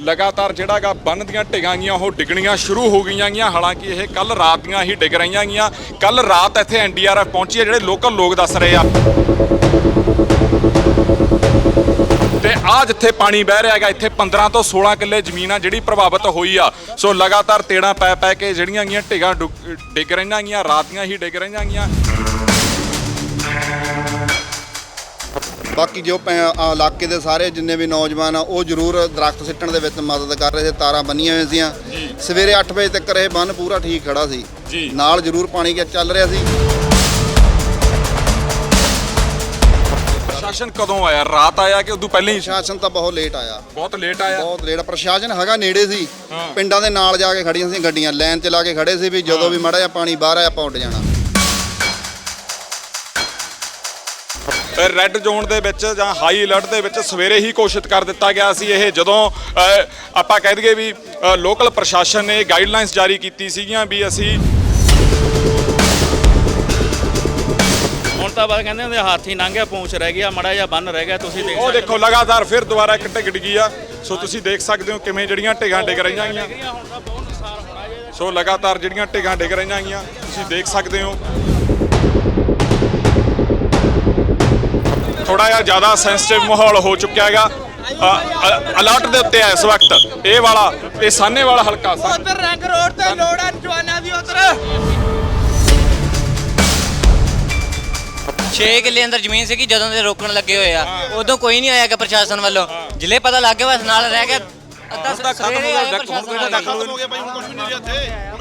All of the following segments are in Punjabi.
ਲਗਾਤਾਰ ਜਿਹੜਾਗਾ ਬੰਨ ਦੀਆਂ ਢਿੱਗਾਂ ਗੀਆਂ ਉਹ ਡਿੱਗਣੀਆਂ ਸ਼ੁਰੂ ਹੋ ਗਈਆਂ ਗੀਆਂ ਹਾਲਾਂਕਿ ਇਹ ਕੱਲ ਰਾਤ ਦੀਆਂ ਹੀ ਡਿੱਗ ਰਹੀਆਂ ਗੀਆਂ ਕੱਲ ਰਾਤ ਇੱਥੇ ਐਨਡੀਆਰਐਫ ਪਹੁੰਚੀ ਹੈ, ਜਿਹੜੇ ਲੋਕਲ ਲੋਕ ਦੱਸ ਰਹੇ ਆ। ਤੇ ਆ ਜਿੱਥੇ ਪਾਣੀ ਵਹਿ ਰਿਹਾ ਹੈਗਾ, ਇੱਥੇ 15 ਤੋਂ 16 ਕਿੱਲੇ ਜ਼ਮੀਨ ਆ ਜਿਹੜੀ ਪ੍ਰਭਾਵਿਤ ਹੋਈ ਆ। ਸੋ ਲਗਾਤਾਰ ਤੇੜਾਂ ਪੈ ਪੈ ਕੇ ਜਿਹੜੀਆਂ ਗੀਆਂ ਢਿੱਗਾਂ ਡੁੱਗ- ਡਿੱਗ ਰਹੀਆਂ ਗੀਆਂ ਰਾਤ ਦੀਆਂ ਹੀ ਡਿੱਗ ਰਹੀਆਂ ਗੀਆਂ ਬਾਕੀ ਜੋ ਇਲਾਕੇ ਦੇ ਸਾਰੇ ਜਿੰਨੇ ਵੀ ਨੌਜਵਾਨ ਆ ਉਹ ਜ਼ਰੂਰ ਦਰਖਤ ਸਿੱਟਣ ਦੇ ਵਿੱਚ ਮਦਦ ਕਰ ਰਹੇ ਸੀ ਤਾਰਾਂ ਬੰਨੀਆਂ ਹੋਈਆਂ ਸੀਆਂ। ਸਵੇਰੇ 8 ਵਜੇ ਤੱਕ ਇਹ ਬੰਨ ਪੂਰਾ ਠੀਕ ਖੜਾ ਸੀ। ਜੀ। ਨਾਲ ਜ਼ਰੂਰ ਪਾਣੀ ਕਿ ਚੱਲ ਰਿਹਾ ਸੀ। ਪ੍ਰਸ਼ਾਸਨ ਕਦੋਂ ਆਇਆ? ਰਾਤ ਆਇਆ ਕਿ ਉਦੋਂ ਪਹਿਲਾਂ ਹੀ? ਪ੍ਰਸ਼ਾਸਨ ਤਾਂ ਬਹੁਤ ਲੇਟ ਆਇਆ। ਬਹੁਤ ਲੇਟ ਆਇਆ? ਬਹੁਤ ਲੇਟ ਪ੍ਰਸ਼ਾਸਨ ਹੈਗਾ ਨੇੜੇ ਸੀ। ਪਿੰਡਾਂ ਦੇ ਨਾਲ ਜਾ ਕੇ ਖੜੀਆਂ ਸੀ ਗੱਡੀਆਂ ਲਾਈਨ 'ਚ ਲਾ ਕੇ ਖੜੇ ਸੀ ਵੀ ਜਦੋਂ ਵੀ ਮੜਾ ਜਿਹਾ ਪਾਣੀ ਬਾਹਰ ਆਇਆ ਆਪਾਂ ਉੱਡ ਜਾਣਾ। ਰੈੱਡ ਜ਼ੋਨ ਦੇ ਵਿੱਚ ਜਾਂ ਹਾਈ ਅਲਰਟ ਦੇ ਵਿੱਚ ਸਵੇਰੇ ਹੀ ਘੋਸ਼ਿਤ ਕਰ ਦਿੱਤਾ ਗਿਆ ਸੀ। ਇਹ ਜਦੋਂ ਆਪਾਂ ਕਹਿ ਦਈਏ ਵੀ ਲੋਕਲ ਪ੍ਰਸ਼ਾਸਨ ਨੇ ਗਾਈਡਲਾਈਨਸ ਜਾਰੀ ਕੀਤੀ ਸੀਗੀਆਂ ਵੀ ਅਸੀਂ ਹੁਣ ਤਾਂ ਬਸ ਕਹਿੰਦੇ ਹੁੰਦੇ ਹਾਥੀ ਲੰਘ ਗਿਆ ਪੂੰਛ ਰਹਿ ਗਿਆ ਮੜਾ ਜਿਹਾ ਬੰਨ ਰਹਿ ਗਿਆ ਤੁਸੀਂ ਦੇਖ ਉਹ ਦੇਖੋ ਲਗਾਤਾਰ ਫਿਰ ਦੁਬਾਰਾ ਇੱਕ ਢਿੱਗ ਡਿੱਗੀ ਆ। ਸੋ ਤੁਸੀਂ ਦੇਖ ਸਕਦੇ ਹੋ ਕਿਵੇਂ ਜਿਹੜੀਆਂ ਢਿੱਗਾਂ ਡਿੱਗ ਰਹੀਆਂ ਜੇ ਸੋ ਲਗਾਤਾਰ ਜਿਹੜੀਆਂ ਢਿੱਗਾਂ ਡਿੱਗ ਰਹੀਆਂ ਗੀਆਂ ਤੁਸੀਂ ਦੇਖ ਸਕਦੇ ਹੋ। ਥੋੜਾ ਜਿਹਾ ਜ਼ਿਆਦਾ ਸੈਂਸਿਟਿਵ ਮਾਹੌਲ ਹੋ ਚੁੱਕਿਆ ਹੈਗਾ। ਅਲਰਟ ਦੇ ਉੱਤੇ ਹੈ ਇਸ ਵਕਤ। ਇਹ ਵਾਲਾ ਇਹ ਸਾਨੇ ਵਾਲਾ ਹਲਕਾ ਸਾ- ਉਧਰ ਰੰਗ ਰੋਡ ਤੇ ਲੋੜਾਂ ਜਵਾਨਾਂ ਦੀ ਉਧਰ। 6 ਕਿੱਲੇ ਅੰਦਰ ਜ਼ਮੀਨ ਸੀਗੀ ਜਦੋਂ ਦੇ ਰੋਕਣ ਲੱਗੇ ਹੋਏ ਆ। ਉਦੋਂ ਕੋਈ ਨਹੀਂ ਆਇਆ ਕਿ ਪ੍ਰਸ਼ਾਸਨ ਵੱਲੋਂ। ਜ਼ਿਲ੍ਹੇ ਪਤਾ ਲੱਗ ਗਿਆ ਬਸ ਨਾਲ ਰਹਿ ਗਿਆ। ਅੱਧਾ ਪ੍ਰਸ਼ਾਸਨ ਆ ਗਿਆ। ਹੋ ਗਿਆ ਭਾਈ ਹੁਣ ਕੁਝ ਵੀ ਨਹੀਂ ਰਿਹਾ ਇੱਥੇ।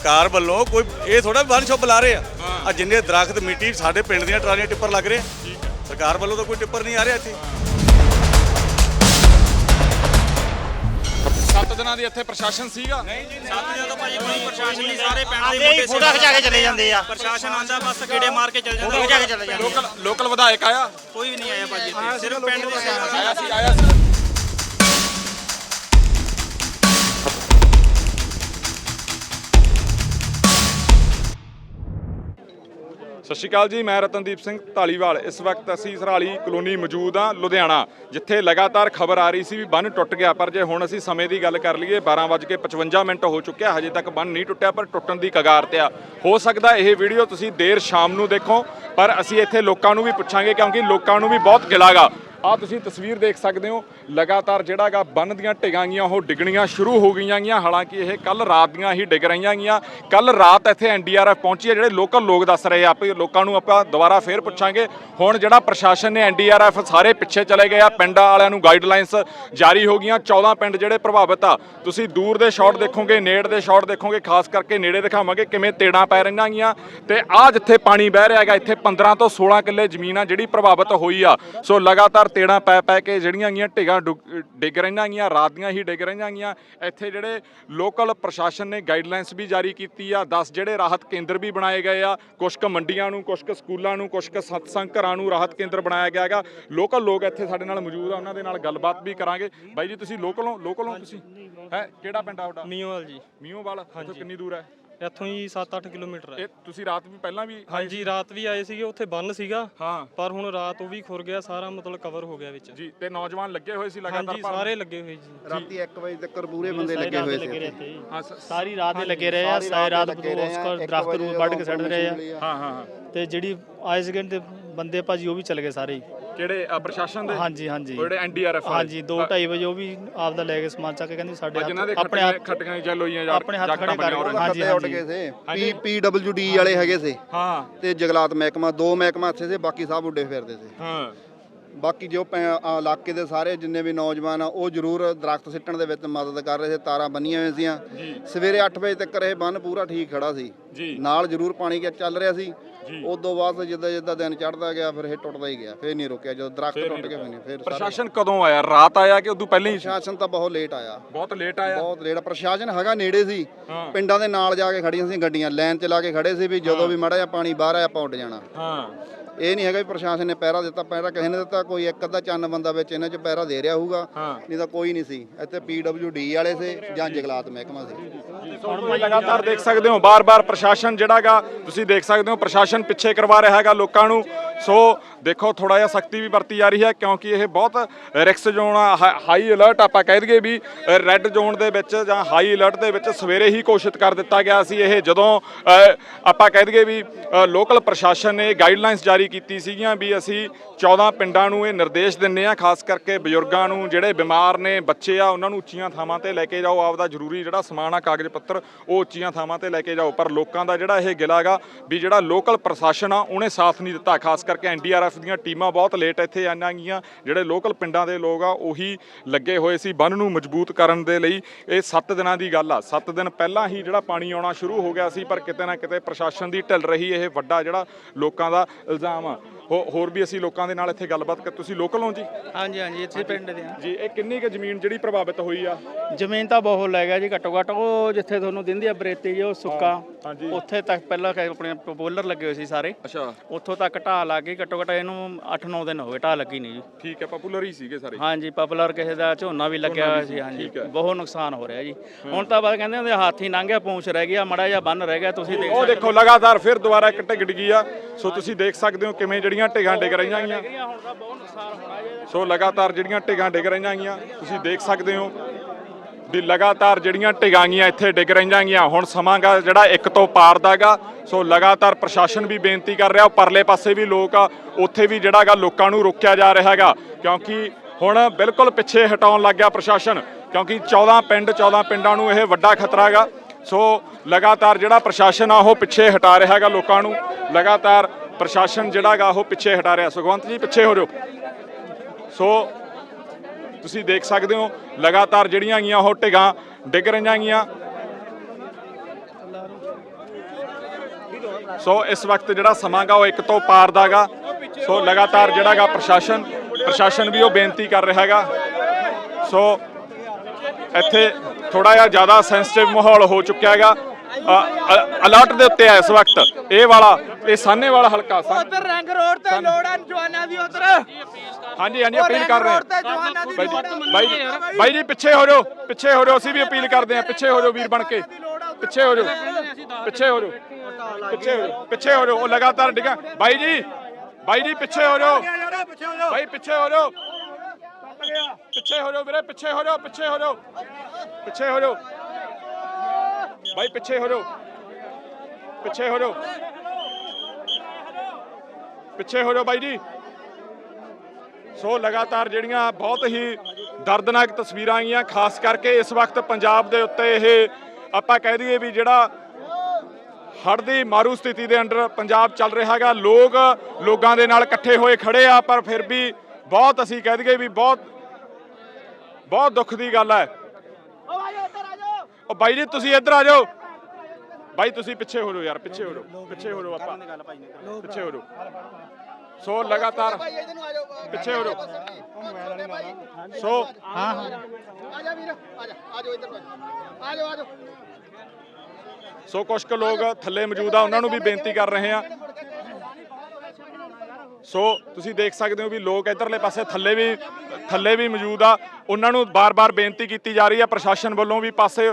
ਸਰਕਾਰ ਵੱਲੋਂ ਕੋਈ ਇਹ ਥੋੜਾ ਵਨ ਸ਼ੋਪ ਬੁਲਾ ਰਹੇ ਆ। ਆ ਜਿੰਨੇ ਦਰਖਤ ਮਿੱਟੀ ਸਾਡੇ ਪਿੰਡ ਦੀਆਂ ਟਰਾਲੀਆਂ ਟਿੱਪਰ ਲੱਗ ਰਹੇ। ਸਰਕਾਰ ਵੱਲੋਂ ਤਾਂ ਕੋਈ ਟਿੱਪਰ ਨਹੀਂ ਆ ਰਿਹਾ ਇੱਥੇ। ਸੱਤ ਦਿਨਾਂ ਦੀ ਇੱਥੇ ਪ੍ਰਸ਼ਾਸਨ ਸੀਗਾ? ਪ੍ਰਸ਼ਾਸਨ ਨਹੀਂ ਸਾਰੇ ਪਿੰਡ ਦੇ ਹੀ ਫੋਟੋ ਖਿਚਾ ਕੇ ਚਲੇ ਜਾਂਦੇ ਆ। ਪ੍ਰਸ਼ਾਸਨ ਆਂਦਾ ਬਸ ਕੀੜੇ ਮਾਰ ਕੇ ਚੱਲ ਜਾਂਦਾ। ਖਿਚਾ ਕੇ ਚਲੇ ਜਾਂਦੇ ਲੋਕਲ ਲੋਕਲ ਵਿਧਾਇਕ ਆਇਆ? ਕੋਈ ਵੀ ਨਹੀਂ ਆਇਆ ਭਾਜੀ ਇੱਥੇ ਸਿਰਫ ਪਿੰਡ ਦੇ ਆਇਆ ਸੀ ਆਇਆ ਸੀ। ਸਤਿ ਸ਼੍ਰੀ ਅਕਾਲ ਜੀ, ਮੈਂ ਰਤਨਦੀਪ ਸਿੰਘ ਢਾਲੀਵਾਲ ਇਸ ਵਕਤ ਅਸੀਂ ਸਰਾਲੀ ਕਲੋਨੀ ਮੌਜੂਦ ਹਾਂ, ਲੁਧਿਆਣਾ, ਜਿੱਥੇ ਲਗਾਤਾਰ ਖਬਰ ਆ ਰਹੀ ਸੀ ਵੀ ਬੰਨ ਟੁੱਟ ਗਿਆ। ਪਰ ਜੇ ਹੁਣ ਅਸੀਂ ਸਮੇਂ ਦੀ ਗੱਲ ਕਰ ਲਈਏ 12:55 ਮਿੰਟ ਹੋ ਚੁੱਕਿਆ, ਹਜੇ ਤੱਕ ਬੰਨ ਨਹੀਂ ਟੁੱਟਿਆ, ਪਰ ਟੁੱਟਣ ਦੀ ਕਗਾਰ ਤੇ ਆ। ਹੋ ਸਕਦਾ ਇਹ ਵੀਡੀਓ ਤੁਸੀਂ ਦੇਰ ਸ਼ਾਮ ਨੂੰ ਦੇਖੋ, ਪਰ ਅਸੀਂ ਇੱਥੇ ਲੋਕਾਂ ਨੂੰ ਵੀ ਪੁੱਛਾਂਗੇ, ਕਿਉਂਕਿ ਲੋਕਾਂ ਨੂੰ ਵੀ ਬਹੁਤ ਗਿਲਾਗਾ। ਆ ਤੁਸੀਂ ਤਸਵੀਰ ਦੇਖ ਸਕਦੇ ਹੋ, ਲਗਾਤਾਰ ਜਿਹੜਾਗਾ ਬੰਨ ਦੀਆਂ ਢਿੱਗਾਂ ਗੀਆਂ, ਉਹ ਡਿੱਗਣੀਆਂ ਸ਼ੁਰੂ ਹੋ ਗਈਆਂ ਗੀਆਂ। ਹਾਲਾਂਕਿ ਇਹ ਕੱਲ ਰਾਤ ਦੀਆਂ ਹੀ ਡਿੱਗ ਰਹੀਆਂ ਗੀਆਂ। ਕੱਲ ਰਾਤ ਇੱਥੇ ਐਨਡੀਆਰਐਫ ਪਹੁੰਚੀ ਹੈ, ਜਿਹੜੇ ਲੋਕਲ ਲੋਕ ਦੱਸ ਰਹੇ ਆ ਆਪੇ, ਲੋਕਾਂ ਨੂੰ ਆਪਾਂ ਦੁਬਾਰਾ ਫੇਰ ਪੁੱਛਾਂਗੇ। ਹੁਣ ਜਿਹੜਾ ਪ੍ਰਸ਼ਾਸਨ ਨੇ ਐਨਡੀਆਰਐਫ ਸਾਰੇ ਪਿੱਛੇ ਚਲੇ ਗਏ ਆ, ਪਿੰਡਾਂ ਵਾਲਿਆਂ ਨੂੰ ਗਾਈਡਲਾਈਨਸ ਜਾਰੀ ਹੋ ਗਈਆਂ। 14 ਪਿੰਡ ਜਿਹੜੇ ਪ੍ਰਭਾਵਿਤ ਆ, ਤੁਸੀਂ ਦੂਰ ਦੇ ਸ਼ਾਟ ਦੇਖੋਗੇ, ਨੇੜ ਦੇ ਸ਼ਾਟ ਦੇਖੋਗੇ, ਖਾਸ ਕਰਕੇ ਨੇੜੇ ਦਿਖਾਵਾਂਗੇ ਕਿਵੇਂ ਤੇੜਾਂ ਪੈ ਰਹੀਆਂ ਗੀਆਂ। ਤੇ ਆ ਜਿੱਥੇ ਪਾਣੀ ਬਹਿ ਰਿਹਾ ਹੈਗਾ, ਇੱਥੇ 15 ਤੋਂ 16 ਕਿੱਲੇ ਜ਼ਮੀਨ ਆ ਜਿਹੜੀ ਪ੍ਰਭਾਵਿਤ ਹੋਈ ਆ। ਸੋ ਲਗਾਤਾਰ ਤੇੜਾਂ ਪੈ ਪੈ ਕੇ ਜਿਹੜੀਆਂ ਗੀਆਂ ਢਿੱਗਾਂ ਡੁੱਗ- ਰਹੀਆਂ ਗੀਆਂ ਰਾਤ ਦੀਆਂ ਹੀ ਡਿੱਗ ਰਹੀਆਂ ਗੀਆਂ ਇੱਥੇ ਜਿਹੜੇ ਲੋਕਲ ਪ੍ਰਸ਼ਾਸਨ ਨੇ ਗਾਈਡਲਾਈਨਸ ਵੀ ਜਾਰੀ ਕੀਤੀ ਆ 10 ਜਿਹੜੇ ਰਾਹਤ ਕੇਂਦਰ ਵੀ ਬਣਾਏ ਗਏ ਆ ਕੁਝ ਕੁ ਮੰਡੀਆਂ ਨੂੰ ਕੁਝ ਕੁ ਸਕੂਲਾਂ ਨੂੰ ਕੁਝ ਕੁ ਸਤਸੰਗ ਘਰਾਂ ਨੂੰ ਰਾਹਤ ਕੇਂਦਰ ਬਣਾਇਆ ਗਿਆ ਹੈਗਾ। ਲੋਕਲ ਲੋਕ ਇੱਥੇ ਸਾਡੇ ਨਾਲ ਮੌਜੂਦ ਆ ਉਹਨਾਂ ਦੇ ਨਾਲ ਗੱਲਬਾਤ ਵੀ ਕਰਾਂਗੇ। ਬਾਈ ਜੀ ਤੁਸੀਂ ਲੋਕਲ ਹੋ? ਲੋਕਲ ਹੋ ਤੁਸੀਂ? ਹੈ? ਕਿਹੜਾ ਪਿੰਡ ਆ ਤੁਹਾਡਾ? ਮੀਓਵਾਲ ਜੀ। ਮੀਓਵਾਲ ਕਿੰਨੀ ਦੂਰ ਹੈ? ਇੱਥੋਂ ਹੀ 7-8 ਕਿਲੋਮੀਟਰ ਹੈ। ਇਹ ਤੁਸੀਂ ਰਾਤ ਵੀ ਪਹਿਲਾਂ ਵੀ ਹਾਂਜੀ ਰਾਤ ਵੀ ਆਏ ਸੀਗੇ ਉੱਥੇ ਬੰਨ ਸੀਗਾ। ਹਾਂ। ਪਰ ਹੁਣ ਰਾਤ ਉਹ ਵੀ ਖੁਰ ਗਿਆ ਸਾਰਾ ਮਤਲਬ ਕਵਰ ਹੋ ਗਿਆ ਵਿੱਚ। ਜੀ ਤੇ ਨੌਜਵਾਨ ਲੱਗੇ ਹੋਏ ਸੀ ਲਗਾਤਾਰ ਹਾਂਜੀ। ਸਾਰੇ ਲੱਗੇ ਹੋਏ ਜੀ। ਰਾਤੀ 1 ਵਜੇ ਤੱਕ ਪੂਰੇ ਬੰਦੇ ਲੱਗੇ ਹੋਏ ਸੀ ਇੱਥੇ। ਹਾਂ ਸ- ਸਾਰੀ ਰਾਤ ਦੇ ਲੱਗੇ ਰਹੇ ਆ ਸਾਰੀ ਰਾਤ ਉਸ ਆ, ਕੋ ਇੱਕ ਦਰਖਤ ਨੂੰ ਵੱਢ ਕੇ ਸੱਟ ਰਹੇ ਆ। ਹਾਂ ਹਾਂ ਹਾਂ ਤੇ ਜਿਹੜੀ ਆਏ ਸੀਗੇ ਤੇ ਬੰਦੇ ਭਾਜੀ ਉਹ ਵੀ ਚਲੇ ਗਏ ਸਾਰੇ ਹੀ। ਕਿਹੜੇ ਅ, ਪ੍ਰਸ਼ਾਸਨ ਦੇ ਹਾਂਜੀ ਹਾਂਜੀ। ਜਿਹੜੇ ਐਨਡੀਆਰਐਫ ਹਾਂਜੀ 2:30 ਵਜੇ ਉਹ ਵੀ ਆਪਦਾ ਲੈ ਕੇ ਸਮਾਨ ਚੱਕ ਕੇ ਕਹਿੰਦੇ ਸਾਡੇ ਦੇ ਆਪਣੇ ਹੱਥ ਖਟੀਆਂ ਦੀ ਚੱਲ ਹੋਈਆਂ ਯਾਰ ਆਪਣੇ ਹੱਥ ਖੜੇ ਕਰ-। ਹਾਂਜੀ, ਉੱਡ। ਗਏ ਸੀ। ਪੀ ਪੀਡਬਲਯੂਡੀ ਵਾਲੇ ਹੈਗੇ ਸੀ। ਹਾਂ। ਤੇ ਜਗਲਾਤ ਮਹਿਕਮਾ ਦੋ ਮਹਿਕਮਾ ਇੱਥੇ ਸੀ ਬਾਕੀ ਸਭ ਉੱਡੇ ਫਿਰਦੇ ਸੀ। ਹਾਂ। ਬਾਕੀ ਜੋ ਇਲਾਕੇ ਦੇ ਸਾਰੇ ਜਿੰਨੇ ਵੀ ਨੌਜਵਾਨ ਆ ਉਹ ਜ਼ਰੂਰ ਦਰਖਤ ਸਿੱਟਣ ਦੇ ਵਿੱਚ ਮਦਦ ਕਰ ਰਹੇ ਸੀ ਤਾਰਾਂ ਬੰਨੀਆਂ ਹੋਈਆਂ ਸੀਆਂ। ਸਵੇਰੇ 8 ਵਜੇ ਤੱਕ ਇਹ ਬੰਨ ਪੂਰਾ ਠੀਕ ਖੜਾ ਸੀ। ਜੀ। ਨਾਲ ਜ਼ਰੂਰ ਪਾਣੀ ਕਿ ਚੱਲ ਰਿਹਾ ਸੀ। ਉਸ ਤੋਂ ਬਾਅਦ ਜਿੱਦਾਂ ਜਿੱਦਾਂ ਦਿਨ ਚੜ੍ਹਦਾ ਗਿਆ ਫਿਰ ਇਹ ਟੁੱਟਦਾ ਹੀ ਗਿਆ ਫਿਰ ਨਹੀਂ ਰੁਕਿਆ। ਜਦੋਂ ਦਰਖਤ ਟੁੱਟ ਗਏ ਫਿਰ ਨਹੀਂ ਫਿਰ ਪ੍ਰਸ਼ਾਸਨ ਕਦੋਂ ਆਇਆ? ਰਾਤ ਆਇਆ ਕਿ ਉਦੋਂ ਪਹਿਲਾਂ ਹੀ? ਪ੍ਰਸ਼ਾਸਨ ਤਾਂ ਬਹੁਤ ਲੇਟ ਆਇਆ। ਬਹੁਤ ਲੇਟ ਆਇਆ? ਬਹੁਤ ਲੇਟ ਪ੍ਰਸ਼ਾਸਨ ਹੈਗਾ ਨੇੜੇ ਸੀ। ਪਿੰਡਾਂ ਦੇ ਨਾਲ ਜਾ ਕੇ ਖੜੀਆਂ ਸੀ ਗੱਡੀਆਂ ਲਾਈਨ 'ਚ ਲਾ ਕੇ ਖੜੇ ਸੀ ਵੀ ਜਦੋਂ ਵੀ ਮਾੜਾ ਜਿਹਾ ਪਾਣੀ ਬਾਹਰ ਆਇਆ ਆਪਾਂ ਉੱਡ ਜਾਣਾ। ਹਾਂ। ਇਹ ਨਹੀਂ ਹੈਗਾ ਵੀ ਪ੍ਰਸ਼ਾਸਨ ਨੇ ਪਹਿਰਾ ਦਿੱਤਾ ਪਹਿਰਾ ਕਿਸੇ ਨੇ ਦਿੱਤਾ ਕੋਈ ਇੱਕ ਅੱਧਾ ਚੰਨ ਬੰਦਾ ਵਿੱਚ ਇਹਨਾਂ 'ਚ ਪਹਿਰਾ ਦੇ ਰਿਹਾ ਹੋਊਗਾ। ਨਹੀਂ ਤਾਂ ਕੋਈ ਨਹੀਂ ਸੀ। ਇੱਥੇ ਪੀਡਬਲਯੂਡੀ ਵਾਲੇ ਸੀ ਜਾਂ ਜੰਗਲਾਤ ਮਹਿਕਮਾ ਸੀ। ਹੁਣ ਲਗਾਤਾਰ ਦੇਖ ਸਕਦੇ ਹੋ ਬਾਰ-ਬਾਰ ਪ੍ਰਸ਼ਾਸਨ ਜਿਹੜਾਗਾ ਤੁਸੀਂ ਦੇਖ ਸਕਦੇ ਹੋ ਪ੍ਰਸ਼ਾਸਨ ਪਿੱਛੇ ਕਰਵਾ ਰਿਹਾ ਹੈਗਾ ਲੋਕਾਂ ਨੂੰ। ਸੋ ਦੇਖੋ ਥੋੜਾ ਜਿਹਾ ਸਖਤੀ ਵੀ ਵਰਤੀ ਜਾ ਰਹੀ ਹੈ ਕਿਉਂਕਿ ਇਹ ਬਹੁਤ ਰਿਕਸ ਜ਼ੋਨ ਆ ਹਾਈ ਅਲਰਟ ਆਪਾਂ ਕਹਿ ਦਈਏ ਵੀ ਰੈੱਡ ਜ਼ੋਨ ਦੇ ਵਿੱਚ ਜਾਂ ਹਾਈ ਅਲਰਟ ਦੇ ਵਿੱਚ ਸਵੇਰੇ ਹੀ ਘੋਸ਼ਿਤ ਕਰ ਦਿੱਤਾ ਗਿਆ ਸੀ ਇਹ। ਜਦੋਂ ਆਪਾਂ ਕਹਿ ਦਈਏ ਵੀ ਲੋਕਲ ਪ੍ਰਸ਼ਾਸਨ ਨੇ ਗਾਈਡਲਾਈਨਸ ਜਾਰੀ ਕੀਤੀ ਸੀਗੀਆਂ ਵੀ ਅਸੀਂ 14 ਪਿੰਡਾਂ ਨੂੰ ਇਹ ਨਿਰਦੇਸ਼ ਦਿੰਨੇ ਆ ਖਾਸ ਕਰਕੇ ਬਜ਼ੁਰਗਾਂ ਨੂੰ ਜਿਹੜੇ ਬਿਮਾਰ ਨੇ, ਬੱਚੇ ਆ, ਉਹਨਾਂ ਨੂੰ ਉੱਚੀਆਂ ਥਾਵਾਂ ਤੇ ਲੈ ਕੇ ਜਾਓ। ਆਪਦਾ ਜ਼ਰੂਰੀ ਜਿਹੜਾ ਸਮਾਨ ਆ, ਕਾਗਜ਼ ਪੱਤਰ, ਉਹ ਉੱਚੀਆਂ ਥਾਵਾਂ ਤੇ ਲੈ ਕੇ ਜਾਓ। ਪਰ ਲੋਕਾਂ ਦਾ ਜਿਹੜਾ ਇਹ ਗਿਲਾ ਗਾ ਵੀ ਜਿਹੜਾ ਲੋਕਲ ਪ੍ਰਸ਼ਾਸਨ ਆ, ਉਹਨੇ ਸਾਥ ਨਹੀਂ ਦਿੱਤਾ, ਖਾਸ ਕਰਕੇ ਐਨਡੀਆਰਐਫ ਦੀਆਂ ਟੀਮਾਂ ਬਹੁਤ ਲੇਟ ਇੱਥੇ ਆਈਆਂ ਗਈਆਂ। ਜਿਹੜੇ ਲੋਕਲ ਪਿੰਡਾਂ ਦੇ ਲੋਕ ਆ, ਉਹੀ ਲੱਗੇ ਹੋਏ ਸੀ ਬੰਨ ਨੂੰ ਮਜ਼ਬੂਤ ਕਰਨ ਦੇ ਲਈ। ਇਹ 7 ਦਿਨਾਂ ਦੀ ਗੱਲ ਆ। 7 ਦਿਨ ਪਹਿਲਾਂ ਹੀ ਜਿਹੜਾ ਪਾਣੀ ਆਉਣਾ ਸ਼ੁਰੂ ਹੋ ਗਿਆ ਸੀ, ਪਰ ਕਿਤੇ ਨਾ ਕਿਤੇ ਪ੍ਰਸ਼ਾਸਨ ਦੀ ਢਿੱਲ ਰਹੀ ਇਹ ਵੱਡਾ ਜਿਹੜਾ ਲੋਕਾਂ ਦਾ ਇਲਜ਼ਾਮ ਆ। ਹੋਰ ਵੀ ਅਸੀਂ ਲੋਕਾਂ ਦੇ ਨਾਲ ਇੱਥੇ ਗੱਲਬਾਤ ਕਰ ਤੁਸੀਂ ਲੋਕਲ ਹੋ ਜੀ? ਹਾਂਜੀ ਹਾਂਜੀ ਇੱਥੇ ਪਿੰਡ ਦੇ ਆ ਜੀ ਇਹ ਕਿੰਨੀ ਕੁ ਜ਼ਮੀਨ ਜਿਹੜੀ ਪ੍ਰਭਾਵਿਤ ਹੋਈ ਆ? ਜ਼ਮੀਨ ਤਾਂ ਬਹੁਤ ਲੈ ਗਿਆ ਜੀ ਘੱਟੋ ਘੱਟ ਉਹ ਜਿੱਥੇ ਤੁਹਾਨੂੰ ਦਿੰਦੀ ਆ ਬਰੇਤੀ ਜੀ ਉਹ ਸੁੱਕਾ। ਉੱਥੇ ਤੱਕ ਪਹਿਲਾਂ ਕਿ ਆਪਣੇ ਬੋਲਰ ਲੱਗੇ ਹੋਏ ਸੀ ਸਾਰੇ। ਅੱਛਾ। ਉੱਥੋਂ ਤੱਕ ਢਾਹ ਲੱਗ ਗਈ ਘੱਟੋ ਘੱਟ ਇਹਨੂੰ 8-9 ਦਿਨ ਹੋ ਗਏ ਢਾਹ ਲੱਗੀ ਨਹੀਂ ਜੀ। ਠੀਕ ਹੈ ਪਪੂਲਰ ਹੀ ਸੀਗੇ ਸਾਰੇ। ਹਾਂਜੀ ਪਪੂਲਰ ਕਿਸੇ ਦਾ ਝੋਨਾ ਵੀ ਲੱਗਿਆ ਹੋਇਆ ਸੀ ਹਾਂਜੀ। ਬਹੁਤ ਨੁਕਸਾਨ ਹੋ ਰਿਹਾ ਜੀ। ਹੁਣ ਤਾਂ ਬਸ ਕਹਿੰਦੇ ਹੁੰਦੇ ਹਾਥੀ ਲੰਘਿਆ ਪੂੰਛ ਰਹਿ ਗਿਆ ਮੜਾ ਜਿਹਾ ਬੰਨ ਰਹਿ ਗਿਆ ਤੁਸੀਂ ਦੇਖ ਉਹ ਦੇਖੋ ਲਗਾਤਾਰ ਫਿਰ ਦੁਬਾਰਾ ਇੱਕ ਢਿੱਗ ਡਿੱਗੀ ਆ। ਸੋ ਤੁਸੀਂ ਦੇਖ ਸਕਦੇ ਹੋ ਕਿਵੇਂ ਜਿਹੜੀਆਂ ਢਿੱਗਾਂ ਡਿੱਗ ਰਹੀਆਂ ਜੀ ਸੋ ਲਗਾਤਾਰ ਜਿਹੜੀਆਂ ਢਿੱਗਾਂ ਡਿੱਗ ਰਹੀਆਂ ਗੀਆਂ ਤੁਸੀਂ ਦੇਖ ਸਕਦੇ ਹੋ ਵੀ ਲਗਾਤਾਰ ਜਿਹੜੀਆਂ ਢਿੱਗਾਂ ਗੀਆਂ ਇੱਥੇ ਡਿੱਗ ਰਹੀਆਂ ਗੀਆਂ ਹੁਣ ਸਮਾਂ ਗਾ ਜਿਹੜਾ ਇੱਕ ਤੋਂ ਪਾਰ ਦਾਗਾ ਸੋ ਲਗਾਤਾਰ ਪ੍ਰਸ਼ਾਸਨ ਵੀ ਬੇਨਤੀ ਕਰ ਰਿਹਾ ਪਰਲੇ ਪਾਸੇ ਵੀ ਲੋਕ ਆ ਉੱਥੇ ਵੀ ਜਿਹੜਾ ਗਾ ਲੋਕਾਂ ਨੂੰ ਰੋਕਿਆ ਜਾ ਰਿਹਾ ਹੈਗਾ। ਕਿਉਂਕਿ ਹੁਣ ਬਿਲਕੁਲ ਪਿੱਛੇ ਹਟਾਉਣ ਲੱਗ ਗਿਆ ਪ੍ਰਸ਼ਾਸਨ ਕਿਉਂਕਿ 14 ਪਿੰਡ 14 ਪਿੰਡਾਂ ਨੂੰ ਇਹ ਵੱਡਾ ਖਤਰਾ ਹੈਗਾ। ਸੋ ਲਗਾਤਾਰ ਜਿਹੜਾ ਪ੍ਰਸ਼ਾਸਨ ਆ ਉਹ ਪਿੱਛੇ ਹਟਾ ਰਿਹਾ ਹੈਗਾ ਲੋਕਾਂ ਨੂੰ। ਲਗਾਤਾਰ ਪ੍ਰਸ਼ਾਸਨ ਜਿਹੜਾ ਗਾ ਉਹ ਪਿੱਛੇ ਹਟਾ ਰਿਹਾ। ਸੁਖਵੰਤ ਜੀ, ਪਿੱਛੇ ਹੋ ਜਾਓ। ਸੋ ਤੁਸੀਂ ਦੇਖ ਸਕਦੇ ਹੋ, ਲਗਾਤਾਰ ਜਿਹੜੀਆਂ ਗੀਆਂ ਉਹ ਢਿੱਗਾਂ ਡਿੱਗ ਰਹੀਆਂ ਗੀਆਂ ਸੋ ਇਸ ਵਕਤ ਜਿਹੜਾ ਸਮਾਂ ਗਾ ਉਹ ਇੱਕ ਤੋਂ ਪਾਰ ਦਾਗਾ ਸੋ ਲਗਾਤਾਰ ਜਿਹੜਾ ਗਾ ਪ੍ਰਸ਼ਾਸਨ ਪ੍ਰਸ਼ਾਸਨ ਵੀ ਉਹ ਬੇਨਤੀ ਕਰ ਰਿਹਾ ਹੈਗਾ। ਸੋ ਇੱਥੇ ਥੋੜਾ ਜਿਹਾ ਜ਼ਿਆਦਾ ਸੈਂਸਿਟਿਵ ਮਾਹੌਲ ਹੋ ਚੁੱਕਿਆ ਹੈਗਾ। ਅਲਰਟ ਦੇ ਉੱਤੇ ਹੈ ਇਸ ਵਕਤ ਇਹ ਵਾਲਾ ਇਹ ਸਾਹਨੇ ਵਾਲਾ ਹਲਕਾ ਉਧਰ ਰੰਗ ਰੋਡ ਤੇ ਲੋੜਾਂ ਜਵਾਨਾਂ ਦੀ ਉਧਰ ਹਾਂਜੀ ਹਾਂਜੀ ਅਪੀਲ ਕਰ ਰਹੇ ਹਾਂ ਬਾਈ ਜੀ ਬਾਈ ਜੀ ਪਿੱਛੇ ਹੋ ਜਾਓ ਪਿੱਛੇ ਹੋ ਜਾਓ ਅਸੀਂ ਵੀ ਅਪੀਲ ਕਰਦੇ ਹਾਂ ਪਿੱਛੇ ਹੋ ਜਾਓ ਵੀਰ ਬਣ ਕੇ ਪਿੱਛੇ ਹੋ ਜਾਓ ਪਿੱਛੇ ਹੋ ਜਾਓ ਪਿੱਛੇ ਹੋ ਜਾਓ ਪਿੱਛੇ ਹੋ ਜਾਓ ਉਹ ਲਗਾਤਾਰ ਡਿੱਗਾ ਬਾਈ ਜੀ ਬਾਈ ਜੀ ਪਿੱਛੇ ਹੋ ਜਾਓ ਬਾਈ ਪਿੱਛੇ ਹੋ ਜਾਓ ਪਿੱਛੇ ਹੋ ਜਾਓ ਵੀਰੇ ਪਿੱਛੇ ਹੋ ਜਾਓ ਪਿੱਛੇ ਹੋ ਜਾਓ ਪਿੱਛੇ ਹੋ ਜਾਓ ਬਾਈ, ਪਿੱਛੇ ਹੋ ਜਾਓ। ਪਿੱਛੇ ਹੋ ਜਾਓ। ਪਿੱਛੇ ਹੋ ਜਾਓ ਬਾਈ ਜੀ। ਸੋ ਲਗਾਤਾਰ ਜਿਹੜੀਆਂ ਬਹੁਤ ਹੀ ਦਰਦਨਾਕ ਤਸਵੀਰਾਂ ਆਈਆਂ, ਖਾਸ ਕਰਕੇ ਇਸ ਵਕਤ ਪੰਜਾਬ ਦੇ ਉੱਤੇ ਇਹ ਆਪਾਂ ਕਹਿ ਦਈਏ ਵੀ ਜਿਹੜਾ ਹੜ੍ਹ ਦੀ ਮਾਰੂ ਸਥਿਤੀ ਦੇ ਅੰਡਰ ਪੰਜਾਬ ਚੱਲ ਰਿਹਾ ਹੈਗਾ। ਲੋਕ ਲੋਕਾਂ ਦੇ ਨਾਲ ਇਕੱਠੇ ਹੋਏ ਖੜੇ ਆ, ਪਰ ਫਿਰ ਵੀ ਬਹੁਤ ਅਸੀਂ ਕਹਿ ਦਈਏ ਵੀ ਬਹੁਤ ਬਹੁਤ ਦੁੱਖ ਦੀ ਗੱਲ ਹੈ। ਉਹ ਬਾਈ ਜੀ ਤੁਸੀਂ ਇੱਧਰ ਆ ਜਾਓ। ਬਾਈ ਤੁਸੀਂ ਪਿੱਛੇ ਹੋ ਜਾਓ ਯਾਰ ਪਿੱਛੇ ਹੋ ਜਾਓ ਪਿੱਛੇ ਹੋ ਜਾਓ ਆਪਾਂ। ਪਿੱਛੇ ਹੋ ਜਾਓ। ਸੋ ਲਗਾਤਾਰ ਪਿੱਛੇ ਹੋ ਜਾਓ। ਸੋ ਆ ਜਾ ਵੀਰ ਆ ਜਾ ਆ ਜਾਓ ਇੱਧਰ ਆ ਜਾਓ ਆ ਜਾਓ। ਸੋ ਕੁਝ ਕੁ ਲੋਕ ਥੱਲੇ ਮੌਜੂਦ ਆ ਉਹਨਾਂ ਨੂੰ ਵੀ ਬੇਨਤੀ ਕਰ ਰਹੇ ਆ। ਸੋ ਤੁਸੀਂ ਦੇਖ ਸਕਦੇ ਹੋ ਵੀ ਲੋਕ ਇਧਰਲੇ ਪਾਸੇ ਥੱਲੇ ਵੀ ਥੱਲੇ ਵੀ ਮੌਜੂਦ ਆ। ਉਹਨਾਂ ਨੂੰ ਬਾਰ-ਬਾਰ ਬੇਨਤੀ ਕੀਤੀ ਜਾ ਰਹੀ ਆ, ਪ੍ਰਸ਼ਾਸਨ ਵੱਲੋਂ ਵੀ ਪਾਸੇ